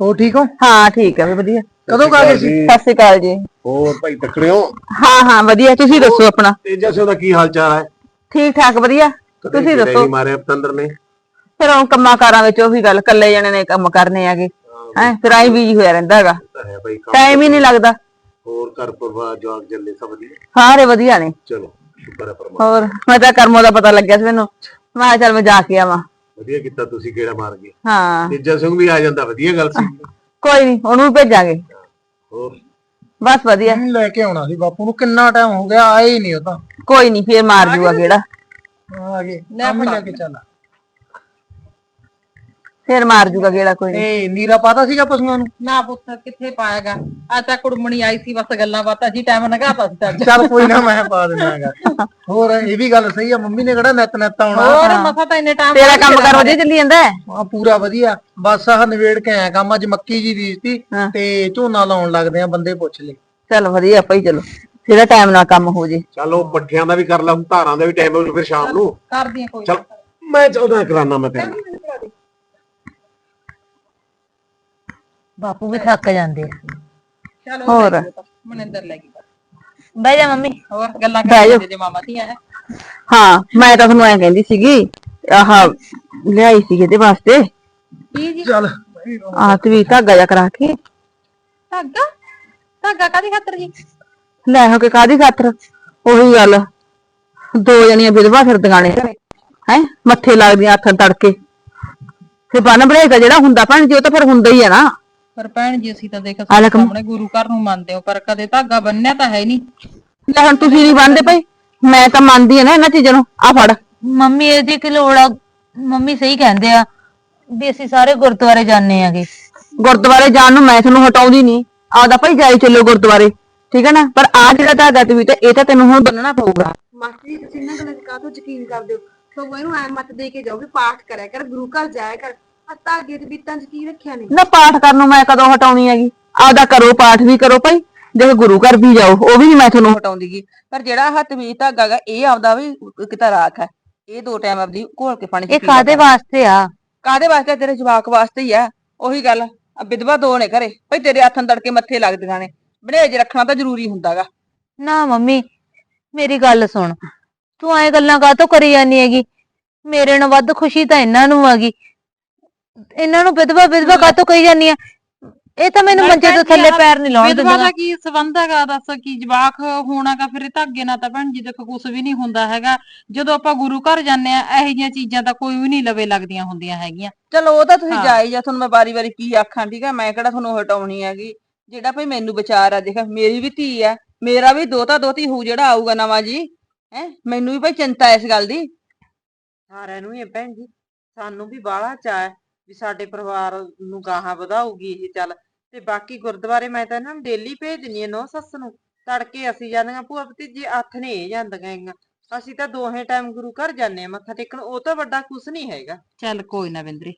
ਹੋ ਠੀਕ ਹੋ? ਹਾਂ ਠੀਕ ਹੈ ਵੀ ਵਧੀਆ। ਕਦੋਂ ਕਾ ਗਏ ਸੀ? ਸਤਿ ਸ਼੍ਰੀ ਅਕਾਲ ਜੀ। ਹੋਰ ਭਾਈ ਤਕੜੇ ਹੋ? ਹਾਂ ਹਾਂ ਵਧੀਆ। ਤੁਸੀਂ ਦੱਸੋ ਆਪਣਾ? ਤੇਜਾ ਸਿੰਘ ਦਾ ਕੀ ਹਾਲ ਚਾਲ ਹੈ? ਠੀਕ ਠਾਕ ਵਧੀਆ ਤੁਸੀਂ ਦੱਸੋ? ਨਹੀਂ ਮਾਰੇ ਪਤੰਦਰ ਨੇ। ਫਿਰ ਉਹ ਕੰਮਾਂ ਕਾਰਾਂ ਵਿੱਚ ਉਹੀ ਗੱਲ ਕੱਲੇ ਜਣੇ ਨੇ ਕੰਮ ਕਰਨੇ ਆਗੇ ਹੈ ਫਿਰ ਆਈ ਬੀਜੀ ਹੋਇਆ ਰਹਿੰਦਾ ਹੈਗਾ। ਟਾਈਮ ਹੀ ਨਹੀਂ ਲੱਗਦਾ। ਹੋਰ ਘਰ ਪਰਿਵਾਰ ਜਵਾਕ ਜੱਲੇ ਸਭ ਵਧੀਆ? ਸਾਰੇ ਵਧੀਆ ਨੇ। ਚਲੋ ਸ਼ੁਕਰ ਹੈ ਪਰਮਾਤਮਾ ਹੋਰ ਮੈਂ ਤਾਂ ਕਰਮੋ ਦਾ ਪਤਾ ਲੱਗਿਆ ਸੀ ਮੈਨੂੰ। ਮੈਂ ਕਿਹਾ ਚੱਲ ਮੈਂ ਜਾ ਕੇ ਆਵਾਂ। ਵਧੀਆ ਕੀਤਾ ਤੁਸੀਂ ਕਿਹੜਾ ਮਾਰ ਗਏ ਹਾਂ। ਤੇਜਾ ਸਿੰਘ ਵੀ ਆ ਜਾਂਦਾ ਵਧੀਆ ਗੱਲ ਸੀ। ਕੋਈ ਨਹੀਂ ਉਹਨੂੰ ਵੀ ਭੇਜਾਂਗੇ। ਹੋਰ? ਬਸ ਵਧੀਆ। ਲੈ ਕੇ ਆਉਣਾ ਸੀ ਬਾਪੂ ਨੂੰ ਕਿੰਨਾ ਟਾਈਮ ਹੋ ਗਿਆ ਆਏ ਹੀ ਨਹੀਂ ਉਹ ਤਾਂ। ਕੋਈ ਨਹੀਂ ਫੇਰ ਮਾਰ ਜੂਗਾ ਕਿਹੜਾ ਆ ਗਏ ਕੰਮ ਹੀ ਲੈ ਕੇ ਚੱਲ। ਫੇਰ ਮਾਰ ਜੂਗਾ ਕਿਹੜਾ ਕੋਈ ਨੀ। ਏ ਨੀਰਾ ਪਾਤਾ ਸੀਗਾ ਪਸ਼ੂਆਂ ਨੂੰ? ਨਾ ਪੁੱਤ ਕਿੱਥੇ ਪਾਏਗਾ ਆ ਤਾਂ ਕੁੜਮਣੀ ਆਈ ਸੀ ਬਸ ਗੱਲਾਂ ਬਾਤਾਂ ਜੀ ਟਾਈਮ ਲੰਘਾਤਾ ਸੀ ਤਾਂ ਚੱਲ ਕੋਈ ਨਾ ਮੈਂ ਪਾ ਦਿੰਦਾਗਾ ਹੋਰ ਇਹ ਵੀ ਗੱਲ ਸਹੀ ਆ ਮੰਮੀ ਨੇ ਕਿਹੜਾ ਨਿਤ ਨਿਤ ਆਉਣਾ? ਹੋਰ ਮਸਾ ਤਾਂ ਇੰਨੇ ਟਾਈਮ ਤੇਰਾ ਕੰਮ ਕਰ ਵਧੀਆ ਚੱਲੀ ਜਾਂਦਾ। ਹੈ? ਆ ਪੂਰਾ ਵਧੀਆ। ਬਸ ਆਹ ਨਵੇੜ ਕੇ ਆਇਆ ਕੰਮ ਅੱਜ ਮੱਕੀ ਜੀ ਦੀ ਸੀ ਹਾਂ। ਤੇ ਝੋਨਾ ਲਾਉਣ ਲੱਗਦੇ ਆ ਬੰਦੇ ਪੁੱਛ ਲੈ ਚੱਲ ਵਧੀਆ ਭਾਈ ਚਲੋ। ਜਿਹੜਾ ਟਾਈਮ ਨਾਲ ਕੰਮ ਹੋ ਜੇ। ਚਲੋ ਪੱਠਿਆਂ ਦਾ ਵੀ ਕਰ ਲਾ ਹੁਣ ਧਾਰਾਂ ਦਾ ਵੀ ਟਾਈਮ ਹੋ ਫਿਰ ਸ਼ਾਮ ਨੂੰ। ਕਰਦੀਆਂ ਕੋਈ ਚਲ ਮੈਂ ਚਾਹੁੰਦਾ ਕਰਾਨਾ ਮੈਂ ਤੈਨੂੰ। ਬਾਪੂ ਵੀ ਥੱਕ ਜਾਂਦੇ ਆ। ਚਲੋ ਹੋਰ। ਮਨਿੰਦਰ ਲੈ ਗਈ ਬਸ। ਬਹਿ ਜਾ ਮੰਮੀ। ਹੋਰ ਗੱਲਾਂ ਬਹਿ ਜਾਓ। ਕਰਦੇ ਜੇ ਮਾਮਾ ਧੀਆਂ ਹੈ। ਹਾਂ ਮੈਂ ਤਾਂ ਤੁਹਾਨੂੰ ਐਂ ਕਹਿੰਦੀ ਸੀਗੀ ਆਹ ਲਿਆਈ ਸੀ ਇਹਦੇ ਵਾਸਤੇ। ਕੀ ਜੀ? ਚੱਲ। ਆਹ ਤਵੀ ਧਾਗਾ ਜਾ ਕਰਾ ਕੇ। ਧਾਗਾ? ਧਾਗਾ ਕਾਦੀ ਖਾਤਰ ਜੀ? ਲੈ ਹੋ ਕੇ ਕਾਦੀ ਖਾਤਰ? ਉਹੀ ਗੱਲ। ਦੋ ਜਣੀਆਂ ਵਿਧਵਾ ਫਿਰਦੀਆਂ ਨੇ ਘਰੇ ਹੈ? ਮੱਥੇ ਲੱਗਦੀਆਂ ਹੱਥਾਂ ਤੜਕੇ। ਫੇ ਬਨ ਬਰੇਗਾ ਜਿਹੜਾ ਹੁੰਦਾ ਭੈਣ ਜੀ ਉਹ ਤਾਂ ਫਿਰ ਹੁੰਦਾ ਹੀ ਆ ਨਾ। ਪਰ ਭੈਣ ਜੀ ਅਸੀਂ ਤਾਂ ਦੇਖ ਕੰਮ। ਸਾਹਮਣੇ ਗੁਰੂ ਘਰ ਨੂੰ ਮੰਨਦੇ ਹੋ ਪਰ ਕਦੇ ਧਾਗਾ ਬੰਨਿਆ ਤਾਂ ਹੈ ਨਹੀਂ। ਲੈ ਹੁਣ ਤੁਸੀਂ ਨਹੀਂ ਬੰਨਦੇ ਭਾਈ ਮੈਂ ਤਾਂ ਮੰਨਦੀ ਆ ਨਾ ਇਹਨਾਂ ਚੀਜ਼ਾਂ ਨੂੰ। ਆ ਫੜ। ਮੰਮੀ ਇਹਦੀ ਕਿ ਲੋੜ ਆ? ਮੰਮੀ ਸਹੀ ਕਹਿੰਦੇ ਆ ਵੀ ਅਸੀਂ ਸਾਰੇ ਗੁਰਦੁਆਰੇ ਜਾਂਦੇ ਆਗੇ। ਗੁਰਦੁਆਰੇ ਜਾਣ ਨੂੰ ਮੈਂ ਤੁਹਾਨੂੰ ਹਟਾਉਂਦੀ ਨਹੀਂ। ਆਪਦਾ ਭਾਈ ਜਾਈ ਚੱਲੋ ਗੁਰਦੁਆਰੇ ਠੀਕ ਹੈ ਨਾ? ਪਰ ਆ ਜਿਹੜਾ ਧਾਗਾ ਤਵੀ ਤੇ ਇਹ ਤਾਂ ਤੈਨੂੰ ਹੁਣ ਬੰਨਣਾ ਪਊਗਾ। ਮਾਸਟਰ ਜੀ ਤੁਸੀਂ ਇਹਨਾਂ ਗੱਲਾਂ 'ਚ ਕਾਹਤੋਂ ਯਕੀਨ ਕਰਦੇ ਹੋ? ਸਗੋਂ ਇਹਨੂੰ ਐ ਮਤ ਦੇ ਕੇ ਜਾਓ ਵੀ ਪਾਠ ਕਰਿਆ ਕਰ ਗੁਰੂ ਘਰ ਜਾਇਆ ਕਰ। ਧਾਗੇ ਤੇ ਬੀਤਾਂ 'ਚ ਕੀ ਰੱਖਿਆ ਨੇ? ਨਾ ਪਾਠ ਕਰਨ ਨੂੰ ਮੈਂ ਕਦੋਂ ਹਟਾਉਣੀ ਹੈਗੀ? ਆਪਦਾ ਕਰੋ ਪਾਠ ਵੀ ਕਰੋ ਭਾਈ। ਦੇਖ ਗੁਰੂ ਘਰ ਵੀ ਜਾਓ ਉਹ ਵੀ ਮੈਂ ਤੁਹਾਨੂੰ ਹਟਾਉਂਦੀਗੀ ਪਰ ਜਿਹੜਾ ਹੱਥ ਵੀ ਧਾਗਾ ਗਾ ਇਹ ਆਪਦਾ ਵੀ ਕਿਤਾ ਰਾਖ ਹੈ। ਇਹ ਦੋ ਟਾਈਮ ਆਪਦੀ ਘੋਲ ਕੇ ਪਾਣੀ ਚ ਇਹ ਪੀ ਲਿਆ ਕਾਦੇ ਕਰ। ਵਾਸਤੇ ਆ? ਕਾਹਦੇ ਵਾਸਤੇ? ਤੇਰੇ ਜਵਾਕ ਵਾਸਤੇ ਹੀ ਆ। ਉਹੀ ਗੱਲ। ਆ ਵਿਧਵਾ ਦੋ ਨੇ ਘਰੇ। ਭਾਈ ਤੇਰੇ ਹੱਥਾਂ ਤੜਕੇ ਮੱਥੇ ਲੱਗਦੀਆਂ ਨੇ। ਬਣੇਜ ਰੱਖਣਾ ਤਾਂ ਜ਼ਰੂਰੀ ਹੁੰਦਾਗਾ ਨਾ ਮੰਮੀ ਮੇਰੀ ਗੱਲ ਸੁਣ। ਤੂੰ ਐ ਗੱਲਾਂ ਕਾਹਤੋਂ ਕਰੀ ਜਾਂਦੀ ਹੈਗੀ? ਮੇਰੇ ਨਾਲ ਵੱਧ ਖੁਸ਼ੀ ਤਾਂ ਇਹਨਾਂ ਨੂੰ ਹੈਗੀ ਇਹਨਾਂ ਨੂੰ ਵਿਧਵਾ ਵਿਧਵਾ ਕਾਹਤੋਂ ਕਹੀ ਜਾਂਦੀ ਆ? ਇਹ ਤਾਂ ਮੈਨੂੰ ਮੰਜੇ ਤੋਂ ਥੱਲੇ ਪੈਰ ਨਹੀਂ ਲਾਉਣ ਵਿਧਵਾ ਦਿੰਦਾ ਦਾ ਕੀ ਸੰਬੰਧ ਹੈਗਾ? ਦੱਸ ਕੀ ਜਵਾਕ ਹੋਣਾਗਾ ਫਿਰ ਇਹ ਧਾਗੇ ਨਾਲ ਤਾਂ ਭੈਣ ਜੀ ਦੇਖੋ ਕੁਝ ਵੀ ਨਹੀਂ ਹੁੰਦਾ ਹੈਗਾ। ਜਦੋਂ ਆਪਾਂ ਗੁਰੂ ਘਰ ਜਾਂਦੇ ਆ ਇਹੋ ਜਿਹੀਆਂ ਚੀਜ਼ਾਂ ਤਾਂ ਕੋਈ ਵੀ ਨਹੀਂ ਲਵੇ ਲੱਗਦੀਆਂ ਹੁੰਦੀਆਂ ਹੈਗੀਆਂ। ਚਲੋ ਉਹ ਤਾਂ ਤੁਸੀਂ ਹਾਂ। ਜਾਈ ਜਾ ਤੁਹਾਨੂੰ ਮੈਂ ਵਾਰੀ-ਵਾਰੀ ਕੀ ਆਖਾਂ ਠੀਕ ਹੈ ਮੈਂ ਕਿਹੜਾ ਤੁਹਾਨੂੰ ਹਟਾਉਣੀ ਹੈਗੀ? ਜਿਹੜਾ ਭਾਈ ਮੈਨੂੰ ਵਿਚਾਰ ਆ ਦੇਖ ਮੇਰੀ ਵੀ ਧੀ ਆ ਮੇਰਾ ਵੀ ਦੋਤਾ ਦੋਤੀ ਹੋਊ ਜਿਹੜਾ ਆਊਗਾ ਨਵਾਂ ਜੀ ਹੈ? ਮੈਨੂੰ ਵੀ ਭਾਈ ਚਿੰਤਾ ਇਸ ਗੱਲ ਦੀ। ਸਾਰਿਆਂ ਨੂੰ ਹੀ ਭੈਣ ਜੀ ਸਾਨੂੰ ਵੀ ਬਾਹਲਾ ਚਾਅ ਹੈ। ਵੀ ਸਾਡੇ ਪਰਿਵਾਰ ਨੂੰ ਗਾਹਾਂ ਵਧਾਊਗੀ ਇਹ ਚੱਲ। ਤੇ ਬਾਕੀ ਗੁਰਦੁਆਰੇ ਮੈਂ ਤਾਂ ਇਹਨਾਂ ਨੂੰ ਡੇਲੀ ਭੇਜ ਦਿੰਨੀ ਆ ਨੋ ਸੱਸ ਨੂੰ। ਤੜਕੇ ਅਸੀਂ ਜਾਂਦੀਆਂ ਭੂਆ ਭਤੀਜੀ ਹੱਥ ਨੇ ਇਹ ਜਾਂਦੀਆਂ ਹੈਗੀਆਂ। ਅਸੀਂ ਤਾਂ ਦੋਹੇ ਟਾਈਮ ਗੁਰੂ ਘਰ ਜਾਂਦੇ ਆ ਮੱਥਾ ਟੇਕਣ। ਉਹ ਤਾਂ ਵੱਡਾ ਕੁਛ ਨਹੀਂ ਹੈਗਾ। ਚੱਲ ਕੋਈ ਨਾ ਬਿੰਦਰੇ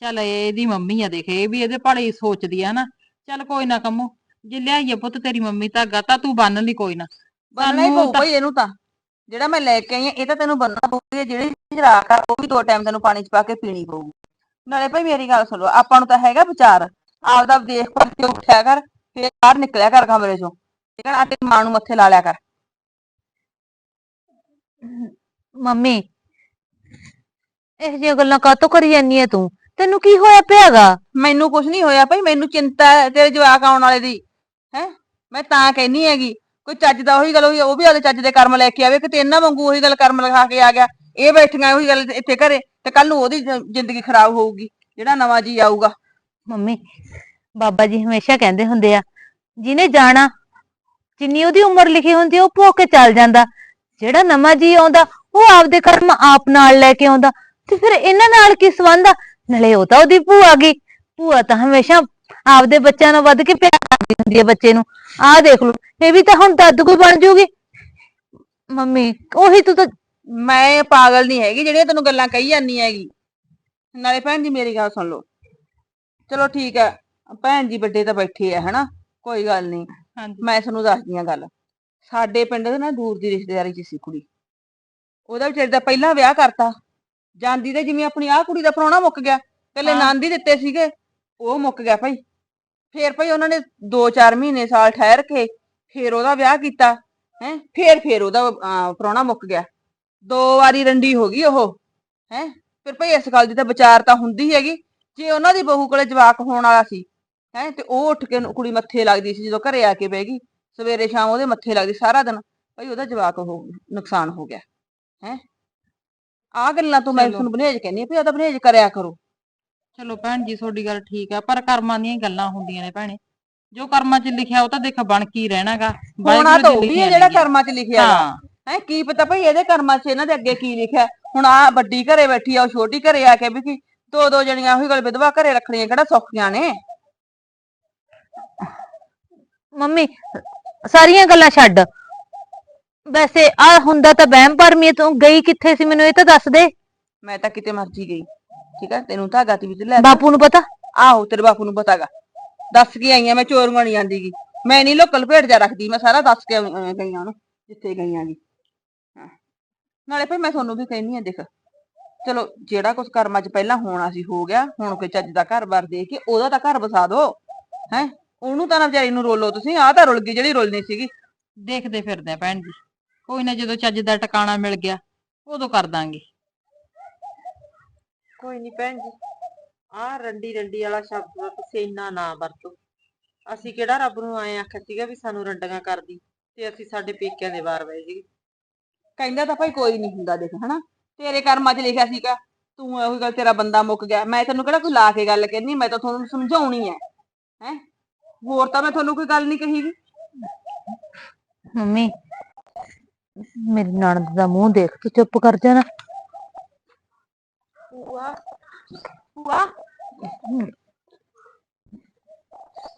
ਚੱਲ ਇਹ ਇਹਦੀ ਮੰਮੀ ਆ ਦੇਖ ਇਹ ਵੀ ਇਹਦੇ ਭਲੇ ਹੀ ਸੋਚਦੀ ਆ ਨਾ। ਚੱਲ ਕੋਈ ਨਾ ਕੰਮੋ ਜੇ ਲਿਆਈਏ ਪੁੱਤ ਤੇਰੀ ਮੰਮੀ ਧਾਗਾ ਤਾਂ ਤੂੰ ਬੰਨ ਲਈ ਕੋਈ ਨਾ। ਬੰਨਣਾ ਹੀ ਸਾਨੂੰ ਪਊ ਤਾਂ- ਭਾਈ ਇਹਨੂੰ ਤਾਂ। ਜਿਹੜਾ ਮੈਂ ਲੈ ਕੇ ਆਈ ਆ ਇਹ ਤਾਂ ਤੈਨੂੰ ਬੰਨਣਾ ਪਊਗਾ ਜਿਹੜੀ ਜਰਾਕ ਆ ਉਹ ਵੀ ਦੋ ਟਾਈਮ ਤੈਨੂੰ ਪਾਣੀ ਚ ਪਾ ਕੇ ਪੀਣੀ ਪਊਗੀ। ਨਾਲੇ ਭਾਈ ਮੇਰੀ ਗੱਲ ਸੁਣੋ ਆਪਾਂ ਨੂੰ ਤਾਂ ਹੈਗਾ ਵਿਚਾਰ। ਆਪਦਾ ਦੇਖ ਪਰ ਕੇ ਉੱਠਿਆ ਕਰ ਫੇਰ ਬਾਹਰ ਨਿਕਲਿਆ ਕਰ ਕਮਰੇ ਚੋਂ। ਠੀਕ ਹੈ ਨਾ ਤੇ ਮਾਂ ਨੂੰ ਮੱਥੇ ਲਾ ਲਿਆ ਕਰ। ਮੰਮੀ ਇਹ ਜਿਹੀਆਂ ਗੱਲਾਂ ਕਾਹਤੋਂ ਕਰੀ ਜਾਂਦੀ ਆ ਤੂੰ? ਤੈਨੂੰ ਕੀ ਹੋਇਆ ਪਿਆਗਾ? ਮੈਨੂੰ ਕੁਝ ਨਹੀਂ ਹੋਇਆ ਭਾਈ ਮੈਨੂੰ ਚਿੰਤਾ ਹੈ ਤੇਰੇ ਜਵਾਕ ਆਉਣ ਵਾਲੇ ਦੀ। ਹੈ? ਮੈਂ ਤਾਂ ਕਹਿਨੀ ਹੈਗੀ ਕੋਈ ਚੱਜ ਦਾ ਉਹੀ ਗੱਲ ਹੋਈ ਉਹ ਵੀ ਆਪਦੇ ਚੱਜ ਦੇ ਕਰਮ ਲੈ ਕੇ ਆਵੇ ਕਿਤੇ ਇਹਨਾਂ ਵਾਂਗੂ ਉਹੀ ਗੱਲ ਕਰਮ ਲਿਖਾ ਕੇ ਆ ਗਿਆ। ਇਹ ਬੈਠੀਆਂ ਉਹੀ ਗੱਲ ਇੱਥੇ ਘਰੇ ਤੇ ਕੱਲ ਨੂੰ ਉਹਦੀ ਜ- ਜ਼ਿੰਦਗੀ ਖਰਾਬ ਹੋਊਗੀ ਜਿਹੜਾ ਨਵਾਂ ਜੀ ਆਊਗਾ। ਮੰਮੀ ਬਾਬਾ ਜੀ ਹਮੇਸ਼ਾ ਕਹਿੰਦੇ ਹੁੰਦੇ ਆ ਜਿਹਨੇ ਜਾਣਾ ਜਿੰਨੀ ਉਹਦੀ ਉਮਰ ਲਿਖੀ ਹੁੰਦੀ ਆ, ਉਹ ਭੋਗ ਕੇ ਚੱਲ ਜਾਂਦਾ। ਜਿਹੜਾ ਨਵਾਂ ਜੀ ਆਉਂਦਾ ਉਹ ਆਪਦੇ ਕਰਮ ਆਪ ਨਾਲ ਲੈ ਕੇ ਆਉਂਦਾ। ਤੇ ਫਿਰ ਇਹਨਾਂ ਨਾਲ ਕੀ ਸੰਬੰਧ ਆ? ਨਾਲੇ ਉਹ ਤਾਂ ਉਹਦੀ ਭੂਆ ਗਈ ਭੂਆ ਤਾਂ ਹਮੇਸ਼ਾ ਆਪਦੇ ਬੱਚਿਆਂ ਨੂੰ ਵੱਧ ਕੇ ਪਿਆਰ ਕਰਦੀ ਹੁੰਦੀ ਹੈ ਬੱਚੇ ਨੂੰ। ਆਹ ਦੇਖ ਲਓ ਇਹ ਵੀ ਤਾਂ ਹੁਣ ਦਾਦੂ ਕੋਈ ਬਣ ਜੂਗੀ। ਮੰਮੀ ਉਹੀ ਤੂੰ ਤਾਂ ਮੈਂ ਪਾਗਲ ਨਹੀਂ ਹੈਗੀ ਜਿਹੜੀਆਂ ਤੈਨੂੰ ਗੱਲਾਂ ਕਹੀ ਜਾਂਦੀ ਹੈਗੀ। ਨਾਲੇ ਭੈਣ ਜੀ ਮੇਰੀ ਗੱਲ ਸੁਣ ਲਓ। ਚਲੋ ਠੀਕ ਹੈ ਭੈਣ ਜੀ ਵੱਡੇ ਤਾਂ ਬੈਠੇ ਆ ਹਨਾ? ਕੋਈ ਗੱਲ ਨਹੀਂ। ਹਾਂਜੀ। ਮੈਂ ਤੁਹਾਨੂੰ ਦੱਸਦੀ ਆ ਗੱਲ। ਸਾਡੇ ਪਿੰਡ ਦੇ ਨਾ ਦੂਰ ਦੀ ਰਿਸ਼ਤੇਦਾਰੀ ਚ ਸੀ ਕੁੜੀ। ਉਹਦਾ ਵਿਚਾਰੀ ਦਾ ਪਹਿਲਾਂ ਵਿਆਹ ਕਰਤਾ। ਜਾਂਦੀ ਤੇ ਜਿਵੇਂ ਆਪਣੀ ਆਹ ਕੁੜੀ ਦਾ ਪ੍ਰਾਹੁਣਾ ਮੁੱਕ ਗਿਆ ਪਹਿਲੇ ਹਾਂ। ਨੰਦ ਹੀ ਦਿੱਤੇ ਸੀਗੇ ਉਹ ਮੁੱਕ ਗਿਆ ਭਾਈ। ਫੇਰ ਭਾਈ ਉਹਨਾਂ ਨੇ 2-4 ਮਹੀਨੇ ਸਾਲ ਠਹਿਰ ਕੇ ਫੇਰ ਉਹਦਾ ਵਿਆਹ ਕੀਤਾ ਹੈ? ਫੇਰ ਫੇਰ ਉਹਦਾ ਪ੍ਰਾਹੁਣਾ ਮੁੱਕ ਗਿਆ। ਦੋ ਵਾਰੀ ਰੰਡੀ ਹੋ ਗਈ ਉਹ ਹੈ? ਫਿਰ ਭਾਈ ਇਸ ਗੱਲ ਦੀ ਤਾਂ ਵਿਚਾਰ ਤਾਂ ਹੁੰਦੀ ਹੈਗੀ। ਜੇ ਉਹਨਾਂ ਦੀ ਬਹੂ ਕੋਲੇ ਜਵਾਕ ਹੋਣ ਵਾਲਾ ਸੀ ਹੈ? ਤੇ ਉਹ ਉੱਠ ਕੇ ਕੁੜੀ ਮੱਥੇ ਲੱਗਦੀ ਸੀ ਜਦੋਂ ਘਰੇ ਆ ਕੇ ਬਹਿ ਗਈ। ਸਵੇਰੇ ਸ਼ਾਮ ਉਹਦੇ ਮੱਥੇ ਲੱਗਦੀ ਸਾਰਾ ਦਿਨ। ਭਾਈ ਉਹਦਾ ਜਵਾਕ ਉਹ ਨੁਕਸਾਨ ਹੋ ਗਿਆ ਹੈ? ਆ ਗੱਲਾਂ ਤੋਂ ਮੈਂ। ਤੁਹਾਨੂੰ ਬਨੇਜ ਕਹਿੰਦੀ ਆ ਵੀ ਉਹਦਾ ਬਨੇਜ ਕਰਿਆ ਕਰੋ। ਚਲੋ ਭੈਣ ਜੀ ਤੁਹਾਡੀ ਗੱਲ ਠੀਕ ਆ ਪਰ ਕਰਮਾਂ ਦੀਆਂ ਹੀ ਗੱਲਾਂ ਹੁੰਦੀਆਂ ਨੇ ਭੈਣੇ। ਜੋ ਕਰਮਾਂ 'ਚ ਲਿਖਿਆ ਉਹ ਤਾਂ ਦੇਖ ਬਣ ਕੀ ਰਹਿਣਾਗਾ। ਹੋਣਾ ਤਾਂ ਉਹ ਵੀ ਹੈ ਜਿਹੜਾ ਕਰਮਾਂ 'ਚ ਲਿਖਿਆ ਹਾਂ। ਹੈ ਕੀ ਪਤਾ ਭਾਈ ਇਹਦੇ ਕਰਮਾਂ 'ਚ ਇਹਨਾਂ ਦੇ ਅੱਗੇ ਕੀ ਲਿਖਿਆ। ਹੁਣ ਆ ਵੱਡੀ ਘਰੇ ਬੈਠੀ ਆ ਉਹ ਛੋਟੀ ਘਰੇ ਆ ਕੇ ਵੀ ਕੀ ਦੋ ਦੋ ਜਣੀਆਂ ਉਹੀ ਗੱਲ ਵਿਧਵਾ ਘਰੇ ਰੱਖਣੀਆਂ ਕਿਹੜਾ ਸੌਖੀਆਂ ਨੇ। ਮੰਮੀ ਸਾਰੀਆਂ ਗੱਲਾਂ ਛੱਡ। ਵੈਸੇ ਆ ਹੁੰਦਾ ਤਾਂ ਵਹਿਮ ਭਰਮੀ ਤੂੰ ਗਈ ਕਿੱਥੇ ਸੀ ਮੈਨੂੰ ਇਹ ਤਾਂ ਦੱਸ ਦੇ। ਮੈਂ ਤਾਂ ਕਿਤੇ ਮਰਜ਼ੀ ਗਈ ਠੀਕ ਹੈ ਤੈਨੂੰ ਤੀ ਵਿੱਚ ਲੈ। ਬਾਪੂ ਨੂੰ ਪਤਾ? ਆਹੋ ਤੇਰੇ ਬਾਪੂ ਨੂੰ ਪਤਾਗਾ ਦੱਸ ਕੇ ਆਈਆਂ ਮੈਂ ਚੋਰੀਆਂ ਨਹੀਂ ਆਂਦੀਗੀ ਮੈਂ ਨਹੀਂ ਲੋਕਲ ਭੇਡ ਜਾ ਰੱਖਦੀ ਮੈਂ ਸਾਰਾ ਦੱਸ ਕੇ ਆਈ- ਗਈਆਂ ਉਹਨੂੰ ਜਿੱਥੇ ਗਈਆਂ ਗੀ। ਹਾਂ। ਨਾਲੇ ਭਾਈ ਮੈਂ ਤੁਹਾਨੂੰ ਵੀ ਕਹਿੰਨੀ ਆ ਦੇਖ, ਚਲੋ ਜਿਹੜਾ ਕੁਝ ਕਰਮਾਂ 'ਚ ਪਹਿਲਾਂ ਹੋਣਾ ਸੀ, ਹੋ ਗਿਆ, ਹੁਣ ਕੋਈ ਚੱਜ ਦਾ ਘਰ-ਬਾਰ ਦੇ ਕੇ ਉਹਦਾ ਤਾਂ ਘਰ ਵਸਾ ਦਿਓ ਹੈ? ਉਹਨੂੰ ਤਾਂ ਨਾ ਵਿਚਾਰੀ ਨੂੰ ਰੋਲੋ ਤੁਸੀਂ, ਆਹ ਤਾਂ ਰੁਲ ਗਈ ਜਿਹੜੀ ਰੁਲਣੀ ਸੀਗੀ। ਦੇਖਦੇ ਫਿਰਦੇ ਆ ਭੈਣ ਜੀ, ਕੋਈ ਨਾ ਜਦੋਂ ਚੱਜ ਦਾ ਟਿਕਾਣਾ ਮਿਲ ਗਿਆ, ਉਦੋਂ ਕਰ ਦਾਂਗੇ। ਕੋਈ ਨਹੀਂ ਭੈਣ ਜੀ, ਆਹ ਰੰਡੀ ਰੰਡੀ ਵਾਲਾ ਸ਼ਬਦ ਦਾ ਤੁਸੀਂ ਇੰਨਾ ਨਾ ਵਰਤੋ। ਅਸੀਂ ਕਿਹੜਾ ਰੱਬ ਨੂੰ ਆਏ ਆਖਿਆ ਸੀਗਾ ਵੀ ਸਾਨੂੰ ਰੰਡੀਆਂ ਕਰਦੀ, ਤੇ ਅਸੀਂ ਸਾਡੇ ਪੇਕਿਆਂ ਦੇ ਵਾਰ ਬਹਿ ਜੀ ਕਹਿੰਦਾ ਤਾਂ ਭਾਈ ਕੋਈ ਨਹੀਂ ਹੁੰਦਾ ਦੇਖ ਹਨਾ? ਤੇਰੇ ਕਰਮਾਂ 'ਚ ਲਿਖਿਆ ਸੀਗਾ ਤੂੰ ਉਹੀ ਗੱਲ ਤੇਰਾ ਬੰਦਾ ਮੁੱਕ ਗਿਆ। ਮੈਂ ਤੈਨੂੰ ਕਿਹੜਾ ਕੋਈ ਲਾ ਕੇ ਗੱਲ ਕਹਿੰਦੀ ਮੈਂ ਤਾਂ ਤੁਹਾਨੂੰ ਸਮਝਾਉਣੀ ਹੈ ਹੈ? ਹੋਰ ਤਾਂ ਮੈਂ ਤੁਹਾਨੂੰ ਕੋਈ ਗੱਲ ਨਹੀਂ ਕਹੀਗੀ। ਮੰਮੀ ਮੇਰੀ ਨਣਦ ਦਾ ਮੂੰਹ ਦੇਖ ਤੂੰ ਚੁੱਪ ਕਰ ਜਾ ਨਾ। ਭੂਆ ਭੂਆ।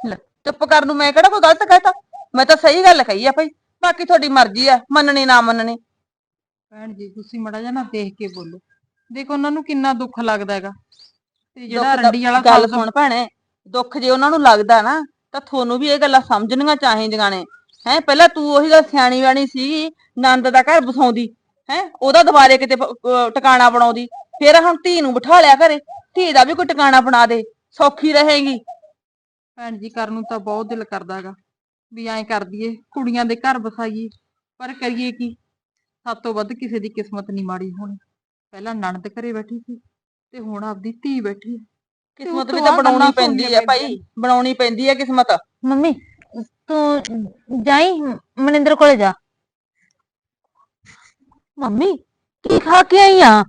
ਲੈ, ਚੁੱਪ ਕਰ ਨੂੰ ਮੈਂ ਕਿਹੜਾ ਕੋਈ ਗਲਤ ਕਹਿਤਾ? ਮੈਂ ਤਾਂ ਸਹੀ ਗੱਲ ਕਹੀ ਆ ਭਾਈ। ਬਾਕੀ ਤੁਹਾਡੀ ਮਰਜ਼ੀ ਆ ਮੰਨਣੀ ਨਾ ਮੰਨਣੀ। ਭੈਣ ਜੀ ਤੁਸੀਂ ਮੜਾ ਜਾ ਨਾ ਦੇਖ ਕੇ ਬੋਲੋ। ਦੇਖੋ ਉਹਨਾਂ ਨੂੰ ਕਿੰਨਾ ਦੁੱਖ ਲੱਗਦਾ ਹੈਗਾ। ਤੇ ਜਿਹੜਾ ਦੁੱਖ ਦਾ- ਰੰਡੀ ਵਾਲਾ ਗੱਲ ਸੁਣ ਭੈਣੇ ਦੁੱਖ ਜੇ ਉਹਨਾਂ ਨੂੰ ਲੱਗਦਾ ਨਾ ਤਾਂ ਤੁਹਾਨੂੰ ਵੀ ਇਹ ਗੱਲਾਂ ਸਮਝਣੀਆਂ ਚਾਹੀਦੀਆਂ ਨੇ। ਹੈ ਪਹਿਲਾਂ ਤੂੰ ਉਹੀ ਗੱਲ ਸਿਆਣੀ ਵਾਣੀ ਸੀ ਨੰਦ ਦਾ ਘਰ ਬਸਾਉਂਦੀ। ਹੈ ਉਹਦਾ ਦੁਬਾਰੇ ਕਿਤੇ ਪ- ਅਹ ਟਿਕਾਣਾ ਬਣਾਉਂਦੀ। ਫਿਰ ਹੁਣ ਧੀ ਨੂੰ ਬਿਠਾ ਲਿਆ ਘਰੇ। ਧੀ ਦਾ ਵੀ ਕੋਈ ਟਿਕਾਣਾ ਬਣਾ ਦੇ ਸੌਖੀ ਰਹੇਗੀ। ਭੈਣ ਜੀ ਕਰਨ ਨੂੰ ਤਾਂ ਬਹੁਤ ਦਿਲ ਕਰਦਾ ਹੈਗਾ। ਵੀ ਐਂ ਕਰ ਦਈਏ ਕੁੜੀਆਂ ਦੇ ਘਰ ਵਸਾਈਏ ਪਰ ਕਰੀਏ ਕੀ? ਸਭ ਤੋਂ ਵੱਧ ਕਿਸੇ ਦੀ ਕਿਸਮਤ ਨਹੀਂ ਮਾੜੀ ਹੋਣੀ। ਪਹਿਲਾਂ ਨਣਦ ਘਰੇ ਬੈਠੀ ਸੀ ਤੇ ਹੁਣ ਆਪਦੀ ਧੀ ਬੈਠੀ ਕਿਸਮਤ ਵੀ ਤਾਂ ਬਣਾਉਣੀ ਪੈਂਦੀ ਹੈ ਭਾਈ? ਬਣਾਉਣੀ ਪੈਂਦੀ ਹੈ ਕਿਸਮਤ? ਮੰਮੀ ਤੂੰ ਜਾਈ ਮਨਿੰਦਰ ਕੋਲੇ ਜਾ। ਮੰਮੀ ਕੀ ਖਾ ਕੇ ਆਈ ਆ?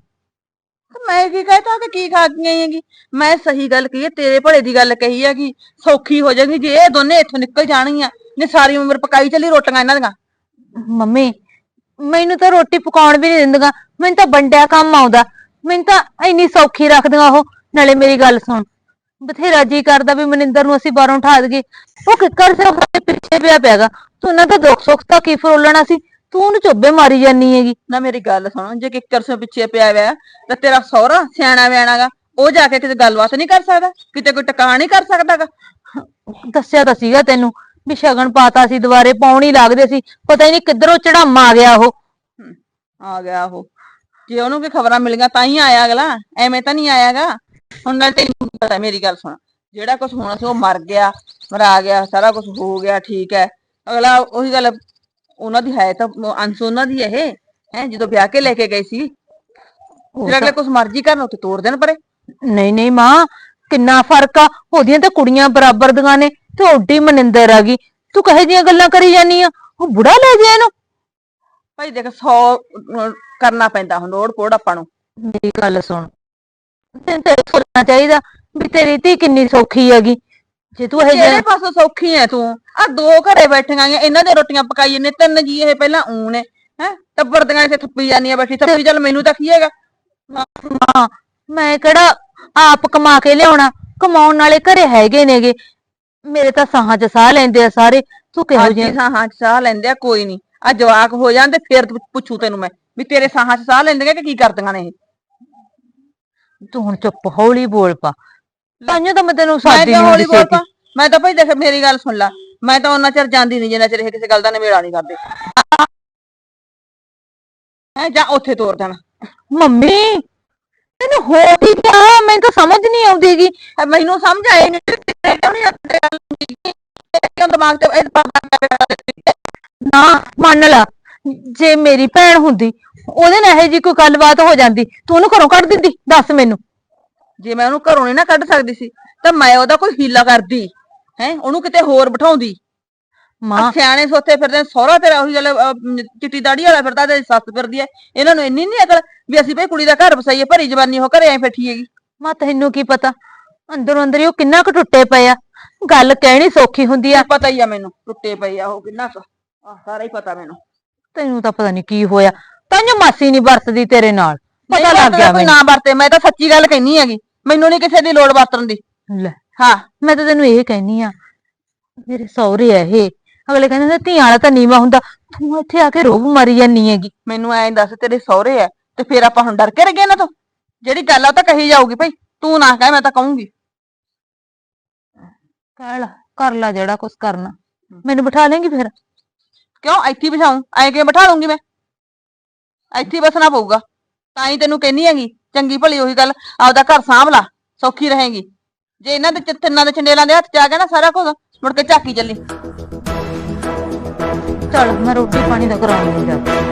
ਮੈਂ ਕੀ ਕਹਤਾ ਕਿ ਕੀ ਖਾ ਕੇ ਆਈ ਹੈਗੀ? ਮੈਂ ਸਹੀ ਗੱਲ ਕਹੀ ਹੈ ਤੇਰੇ ਭਲੇ ਦੀ ਗੱਲ ਕਹੀ ਹੈਗੀ। ਸੌਖੀ ਹੋ ਜਾਏਗੀ ਜੇ ਇਹ ਦੋਨੇ ਇੱਥੋਂ ਨਿਕਲ ਜਾਣਗੀਆਂ ਨੇ ਸਾਰੀ ਉਮਰ ਪਕਾਈ ਚੱਲੀ ਰੋਟੀਆਂ ਇਹਨਾਂ ਦੀਆਂ। ਮੰਮੀ ਮੈਨੂੰ ਤਾਂ ਰੋਟੀ ਪਕਾਉਣ ਵੀ ਨਹੀਂ ਦਿੰਦੀਆਂ। ਮੈਨੂੰ ਤਾਂ ਵੰਡਿਆ ਕੰਮ ਆਉਂਦਾ। ਮੈਨੂੰ ਤਾਂ ਇੰਨੀ ਸੌਖੀ ਰੱਖਦੀਆਂ ਉਹ। ਨਾਲੇ ਮੇਰੀ ਗੱਲ ਸੁਣ। ਬਥੇਰਾ ਜੀ ਕਰਦਾ ਵੀ ਮਨਿੰਦਰ ਨੂੰ ਅਸੀਂ ਬਾਹਰੋਂ ਉਠਾ ਦਈਏ। ਉਹ ਕਿੱਕਰ ਸਿਰ ਸਾਡੇ ਪਿੱਛੇ ਪਿਆ ਪਿਆਗਾ। ਤੂੰ ਉਹਨਾਂ ਦਾ ਦੁੱਖ ਸੁੱਖ ਤਾਂ ਕੀ ਫਰੋਲਣਾ ਸੀ? ਤੂੰ ਉਹਨੂੰ ਚੁੱਭੇ ਮਾਰੀ ਜਾਨੀ ਹੈਗੀ। ਨਾ ਮੇਰੀ ਗੱਲ ਸੁਣ ਜੇ ਕਿੱਕਰ ਸੇ ਪਿੱਛੇ ਪਿਆ ਹੋਇਆ ਤਾਂ ਤੇਰਾ ਸਹੁਰਾ ਸਿਆਣਾ ਵਿਆਣਾਗਾ ਉਹ ਜਾ ਕੇ ਕਿਤੇ ਗੱਲਬਾਤ ਨਹੀਂ ਕਰ ਸਕਦਾ। ਕਿਤੇ ਕੋਈ ਟਿਕਾ ਨਹੀਂ ਕਰ ਸਕਦਾਗਾ। ਦੱਸਿਆ ਤਾਂ ਸੀਗਾ ਤੈਨੂੰ। ਵੀ ਸ਼ਗਨ ਪਾਤਾ ਸੀ ਦੁਬਾਰੇ ਪਾਉਣ ਹੀ ਲੱਗਦੇ ਸੀ ਪਤਾ ਹੀ ਨਹੀਂ ਕਿੱਧਰੋਂ ਚੜਾਮਾ ਆ ਗਿਆ ਉਹ। ਆ ਗਿਆ ਉਹ। ਜੇ ਉਹਨੂੰ ਕੀ ਖਬਰਾਂ ਮਿਲੀਆਂ ਤਾਂ ਹੀ ਆਇਆ ਅਗਲਾ ਐਵੇਂ ਤਾਂ ਨਹੀਂ ਆਇਆਗਾ। ਹੁਣ ਨਾਲ ਤੈਨੂੰ ਪਤਾ ਮੇਰੀ ਗੱਲ ਸੁਣ। ਜਿਹੜਾ ਕੁਝ ਹੋਣਾ ਸੀ ਉਹ ਮਰ ਗਿਆ ਮਰਾ ਗਿਆ ਸਾਰਾ ਕੁਝ ਹੋ ਗਿਆ ਠੀਕ ਹੈ। ਅਗਲਾ ਉਹੀ ਗੱਲ ਉਹਨਾਂ ਦੀ ਹੈ ਤਾਂ ਅੰਸ਼ ਉਹਨਾਂ ਦੀ ਇਹ ਹੈ ਜਦੋਂ ਵਿਆਹ ਕੇ ਲੈ ਕੇ ਗਏ ਸੀ। ਉਹ ਫਿਰ ਅਗਲੇ ਕੁਝ ਮਰਜ਼ੀ ਕਰਨ ਉੱਤੇ ਤੋੜ ਦੇਣ ਪਰੇ। ਨਹੀਂ ਨਹੀਂ ਮਾਂ ਕਿੰਨਾ ਫ਼ਰਕ ਆ? ਉਹਦੀਆਂ ਤਾਂ ਕੁੜੀਆਂ ਬਰਾਬਰ ਦੀਆਂ ਨੇ ਤੇ ਓਡੀ ਮਨਿੰਦਰ ਆ ਗਈ। ਤੂੰ ਕਹੇ ਜੀਆਂ ਗੱਲਾਂ ਕਰੀ ਜਾਨੀ ਆ? ਉਹ ਬੁੜਾ ਲੈ ਗਿਆ ਇਹਨੂੰ। ਭਾਈ ਦੇਖ 100 ਕਰਨਾ ਪੈਂਦਾ ਹੁਣ ਲੋੜ ਕੋੜ ਆਪਾਂ ਨੂੰ। ਮੇਰੀ ਗੱਲ ਸੁਣ। ਤੈਨੂੰ ਤਾਂ ਸੋਚਣਾ ਚਾਹੀਦਾ ਵੀ ਤੇਰੀ ਧੀ ਕਿੰਨੀ ਸੌਖੀ ਹੈਗੀ। ਜੇ ਤੂੰ ਇਹ ਕਿਹੜੇ ਪਾਸੋਂ ਸੌਖੀ ਐ ਤੂੰ? ਆ ਦੋ ਘਰੇ ਬੈਠੀਆਂ ਆਂ ਇਹਨਾਂ ਦੇ ਰੋਟੀਆਂ ਪਕਾਈ ਨੇ ਤਿੰਨ ਜੀ ਇਹ ਪਹਿਲਾਂ ਊ ਨੇ ਹੈ? ਟੱਬਰ ਦੀਆਂ ਇੱਥੇ ਥੱਪੀ ਜਾਂਦੀਆਂ ਬੈਠੀ ਥੱਪੀ ਚੱਲ ਮੈਨੂੰ ਤਾਂ ਕੀ ਹੈਗਾ? ਮਾਂ ਮੈਂ ਕਿਹੜਾ ਆਪ ਕਮਾ ਕੇ ਲਿਆਉਣਾ ਕਮਾਉਣ ਵਾਲੇ ਘਰੇ ਹੈਗੇ ਨੇਗੇ। ਮੇਰੇ ਤਾਂ ਸਾਹਾਂ 'ਚ ਸਾਹ ਲੈਂਦੇ ਆ ਸਾਰੇ ਤੂੰ ਕਿਹੋ ਅੱਜ ਜਿਹਾ ਸਾਹਾਂ 'ਚ ਸਾਹ ਲੈਂਦੇ ਆ ਕੋਈ ਨਹੀਂ ਆ ਜਵਾਕ ਹੋ ਜਾਂਦੇ ਫਿਰ ਤੂੰ ਪੁੱਛੂ ਤੈਨੂੰ ਮੈਂ ਵੀ ਤੇਰੇ ਸਾਹਾਂ 'ਚ ਸਾਹ ਲੈਂਦੇ ਕਿ ਕੀ ਕਰਦੀਆਂ ਨੇ ਇਹ? ਤੂੰ ਹੁਣ ਚੁੱਪ ਹੌਲੀ ਬੋਲ ਪਾ। ਤਾਂਿਓ ਤਾਂ ਮੈਂ ਤੈਨੂੰ ਮੈਂ ਸਾਦੀ ਕਿਉਂ ਹੌਲੀ ਬੋਲ ਪਾ? ਮੈਂ ਤਾਂ ਭਾਈ ਦੇਖ ਮੇਰੀ ਗੱਲ ਸੁਣ ਲੈ। ਮੈਂ ਤਾਂ ਉਹਨਾਂ ਚਿਰ ਜਾਂਦੀ ਨਹੀਂ ਜਿੰਨਾ ਚਿਰ ਇਹ ਕਿਸੇ ਗੱਲ ਦਾ ਨਿਬੇੜਾ ਨਹੀਂ ਕਰਦੇ। ਹੈ ਜਾਂ ਉੱਥੇ ਤੋਰ ਦੇਣਾ। ਮੰਮੀ ਤੈਨੂੰ ਹੋ ਕੀ ਗਿਆ ਮੈਨੂੰ ਤਾਂ ਸਮਝ ਨਹੀਂ ਆਉਂਦੀਗੀ। ਮੈਨੂੰ ਸਮਝ ਆਈ ਨਹੀਂ ਕਿਉਂ ਨਹੀਂ ਆਉਂਦੇ ਗੱਲ ਕਿਉਂ ਦਿਮਾਗ ਤੇ ਇਹ ਬਾਬਾ ਨਾ ਮੰਨ ਲਾ ਜੇ ਮੇਰੀ ਭੈਣ ਹੁੰਦੀ ਉਹਦੇ ਨਾਲ ਇਹੋ ਜੀ ਕੋਈ ਗੱਲਬਾਤ ਹੋ ਜਾਂਦੀ ਤੂੰ ਉਹਨੂੰ ਘਰੋਂ ਕੱਢ ਦਿੰਦੀ ਦੱਸ ਮੈਨੂੰ। ਜੇ ਮੈਂ ਉਹਨੂੰ ਘਰੋਂ ਨਹੀਂ ਨਾ ਕੱਢ ਸਕਦੀ ਸੀ ਤਾਂ ਮੈਂ ਉਹਦਾ ਕੋਈ ਹੀਲਾ ਕਰਦੀ ਹੈ ਉਹਨੂੰ ਕਿਤੇ ਹੋਰ ਬਿਠਾਉਂਦੀ। ਮਾਂ। ਸਿਆਣੇ ਸੋਤੇ ਫਿਰਦੇ ਨੇ, ਸਹੁਰਾ ਤੇਰਾ ਉਹੀ ਗੱਲ ਚਿੱਟੀ ਦਾੜੀ ਵਾਲਾ ਫਿਰਦਾ ਤੇ ਸੱਸ ਫਿਰਦੀ ਐ ਇਹਨਾਂ ਨੂੰ ਇੰਨੀ ਨਹੀਂ ਅਕਲ ਵੀ ਅਸੀਂ ਭਈ ਕੁੜੀ ਦਾ ਘਰ ਵਸਾਈਏ ਭਰੀ ਜਵਾਨੀ ਹੋ ਘਰੇ ਐ ਬੈਠੀ ਹੈਗੀ। ਮਾਂ ਤੈਨੂੰ ਕੀ ਪਤਾ? ਅੰਦਰੋਂ ਅੰਦਰ ਹੀ ਉਹ ਕਿੰਨਾ ਕੁ ਟੁੱਟੇ ਪਏ ਆ। ਗੱਲ ਕਹਿਣੀ ਸੌਖੀ ਹੁੰਦੀ ਆ। ਪਤਾ ਹੀ ਆ ਮੈਨੂੰ ਟੁੱਟੇ ਪਈ ਆ ਉਹ ਕਿੰਨਾ ਕੁ। ਆਹ ਸਾਰਾ ਹੀ ਪਤਾ ਮੈਨੂੰ। ਤੈਨੂੰ ਤਾਂ ਪਤਾ ਨਹੀਂ ਕੀ ਹੋਇਆ। ਤਾਂਿਓ ਮਾਸੀ ਨਹੀਂ ਵਰਤਦੀ ਤੇਰੇ ਨਾਲ। ਪਤਾ ਲੱਗ ਗਿਆ ਮੈਨੂੰ। ਨਾ ਵਰਤੇ ਮੈਂ ਤਾਂ ਸੱਚੀ ਗੱਲ ਕਹਿਨੀ ਹੈਗੀ। ਮੈਨੂੰ ਨਹੀਂ ਕਿਸੇ ਦੀ ਲੋੜ ਵਰਤਣ ਦੀ। ਲੈ ਹਾਂ। ਮੈਂ ਤਾਂ ਤੈਨੂੰ ਇਹ ਕਹਿਨੀ ਆ ਮੇਰੇ ਸਹੁਰੇ ਆ ਇਹ। ਅਗਲੇ ਕਹਿੰਦੇ ਨੇ ਧੀਆਂ ਵਾਲਾ ਤਾਂ ਨੀਵਾ ਹੁੰਦਾ। ਤੂੰ ਇੱਥੇ ਆ ਕੇ ਰੋਬ ਮਾਰੀ ਜਾਨੀ ਹੈਗੀ। ਮੈਨੂੰ ਐਂ ਦੱਸ ਤੇਰੇ ਸਹੁਰੇ ਐ ਤੇ ਫੇਰ ਆਪਾਂ ਹੁਣ ਡਰ ਕੇ ਰਹਿ ਗਏ ਇਹਨਾਂ ਤੋਂ। ਜਿਹੜੀ ਗੱਲ ਆ ਉਹ ਤਾਂ ਕਹੀ ਜਾਊਗੀ ਭਈ। ਤੂੰ ਨਾ ਕਹਿ ਮੈਂ ਤਾਂ ਕਹੂੰਗੀ। ਕਹਿ ਲਾ ਕਰ ਲਾ ਜਿਹੜਾ ਕੁਛ ਕਰਨਾ। ਮੈਨੂੰ ਬਿਠਾ ਲੇਂਗੀ ਫਿਰ? ਕਿਉਂ? ਇੱਥੇ ਬਿਠਾਉਂ ਐਂ ਕਿਵੇਂ ਬਿਠਾ ਲੂੰਗੀ ਮੈਂ? ਇੱਥੇ ਬਸਣਾ ਪਊਗਾ। ਤਾਂ ਹੀ ਤੈਨੂੰ ਕਹਿੰਨੀ ਹੈਗੀ। ਚੰਗੀ ਭਲੀ ਉਹੀ ਗੱਲ। ਆਪਦਾ ਘਰ ਸਾਂਭ ਲਾ। ਸੌਖੀ ਰਹੇਗੀ। ਜੇ ਇਹਨਾਂ ਦੇ ਚ- ਤਿੰਨਾਂ ਦੇ ਚੰਡੇਲਾਂ ਦੇ ਹੱਥ ਚ ਆ ਗਿਆ ਨਾ ਸਾਰਾ ਕੁਝ ਮੁੜ ਕੇ ਝਾਕੀ ਚੱਲੀ। ਚੱਲ ਮੈਂ ਰੋਟੀ ਪਾਣੀ ਦਾ ਕਰਾਉਂਗੀ ਜਾ ਕੇ।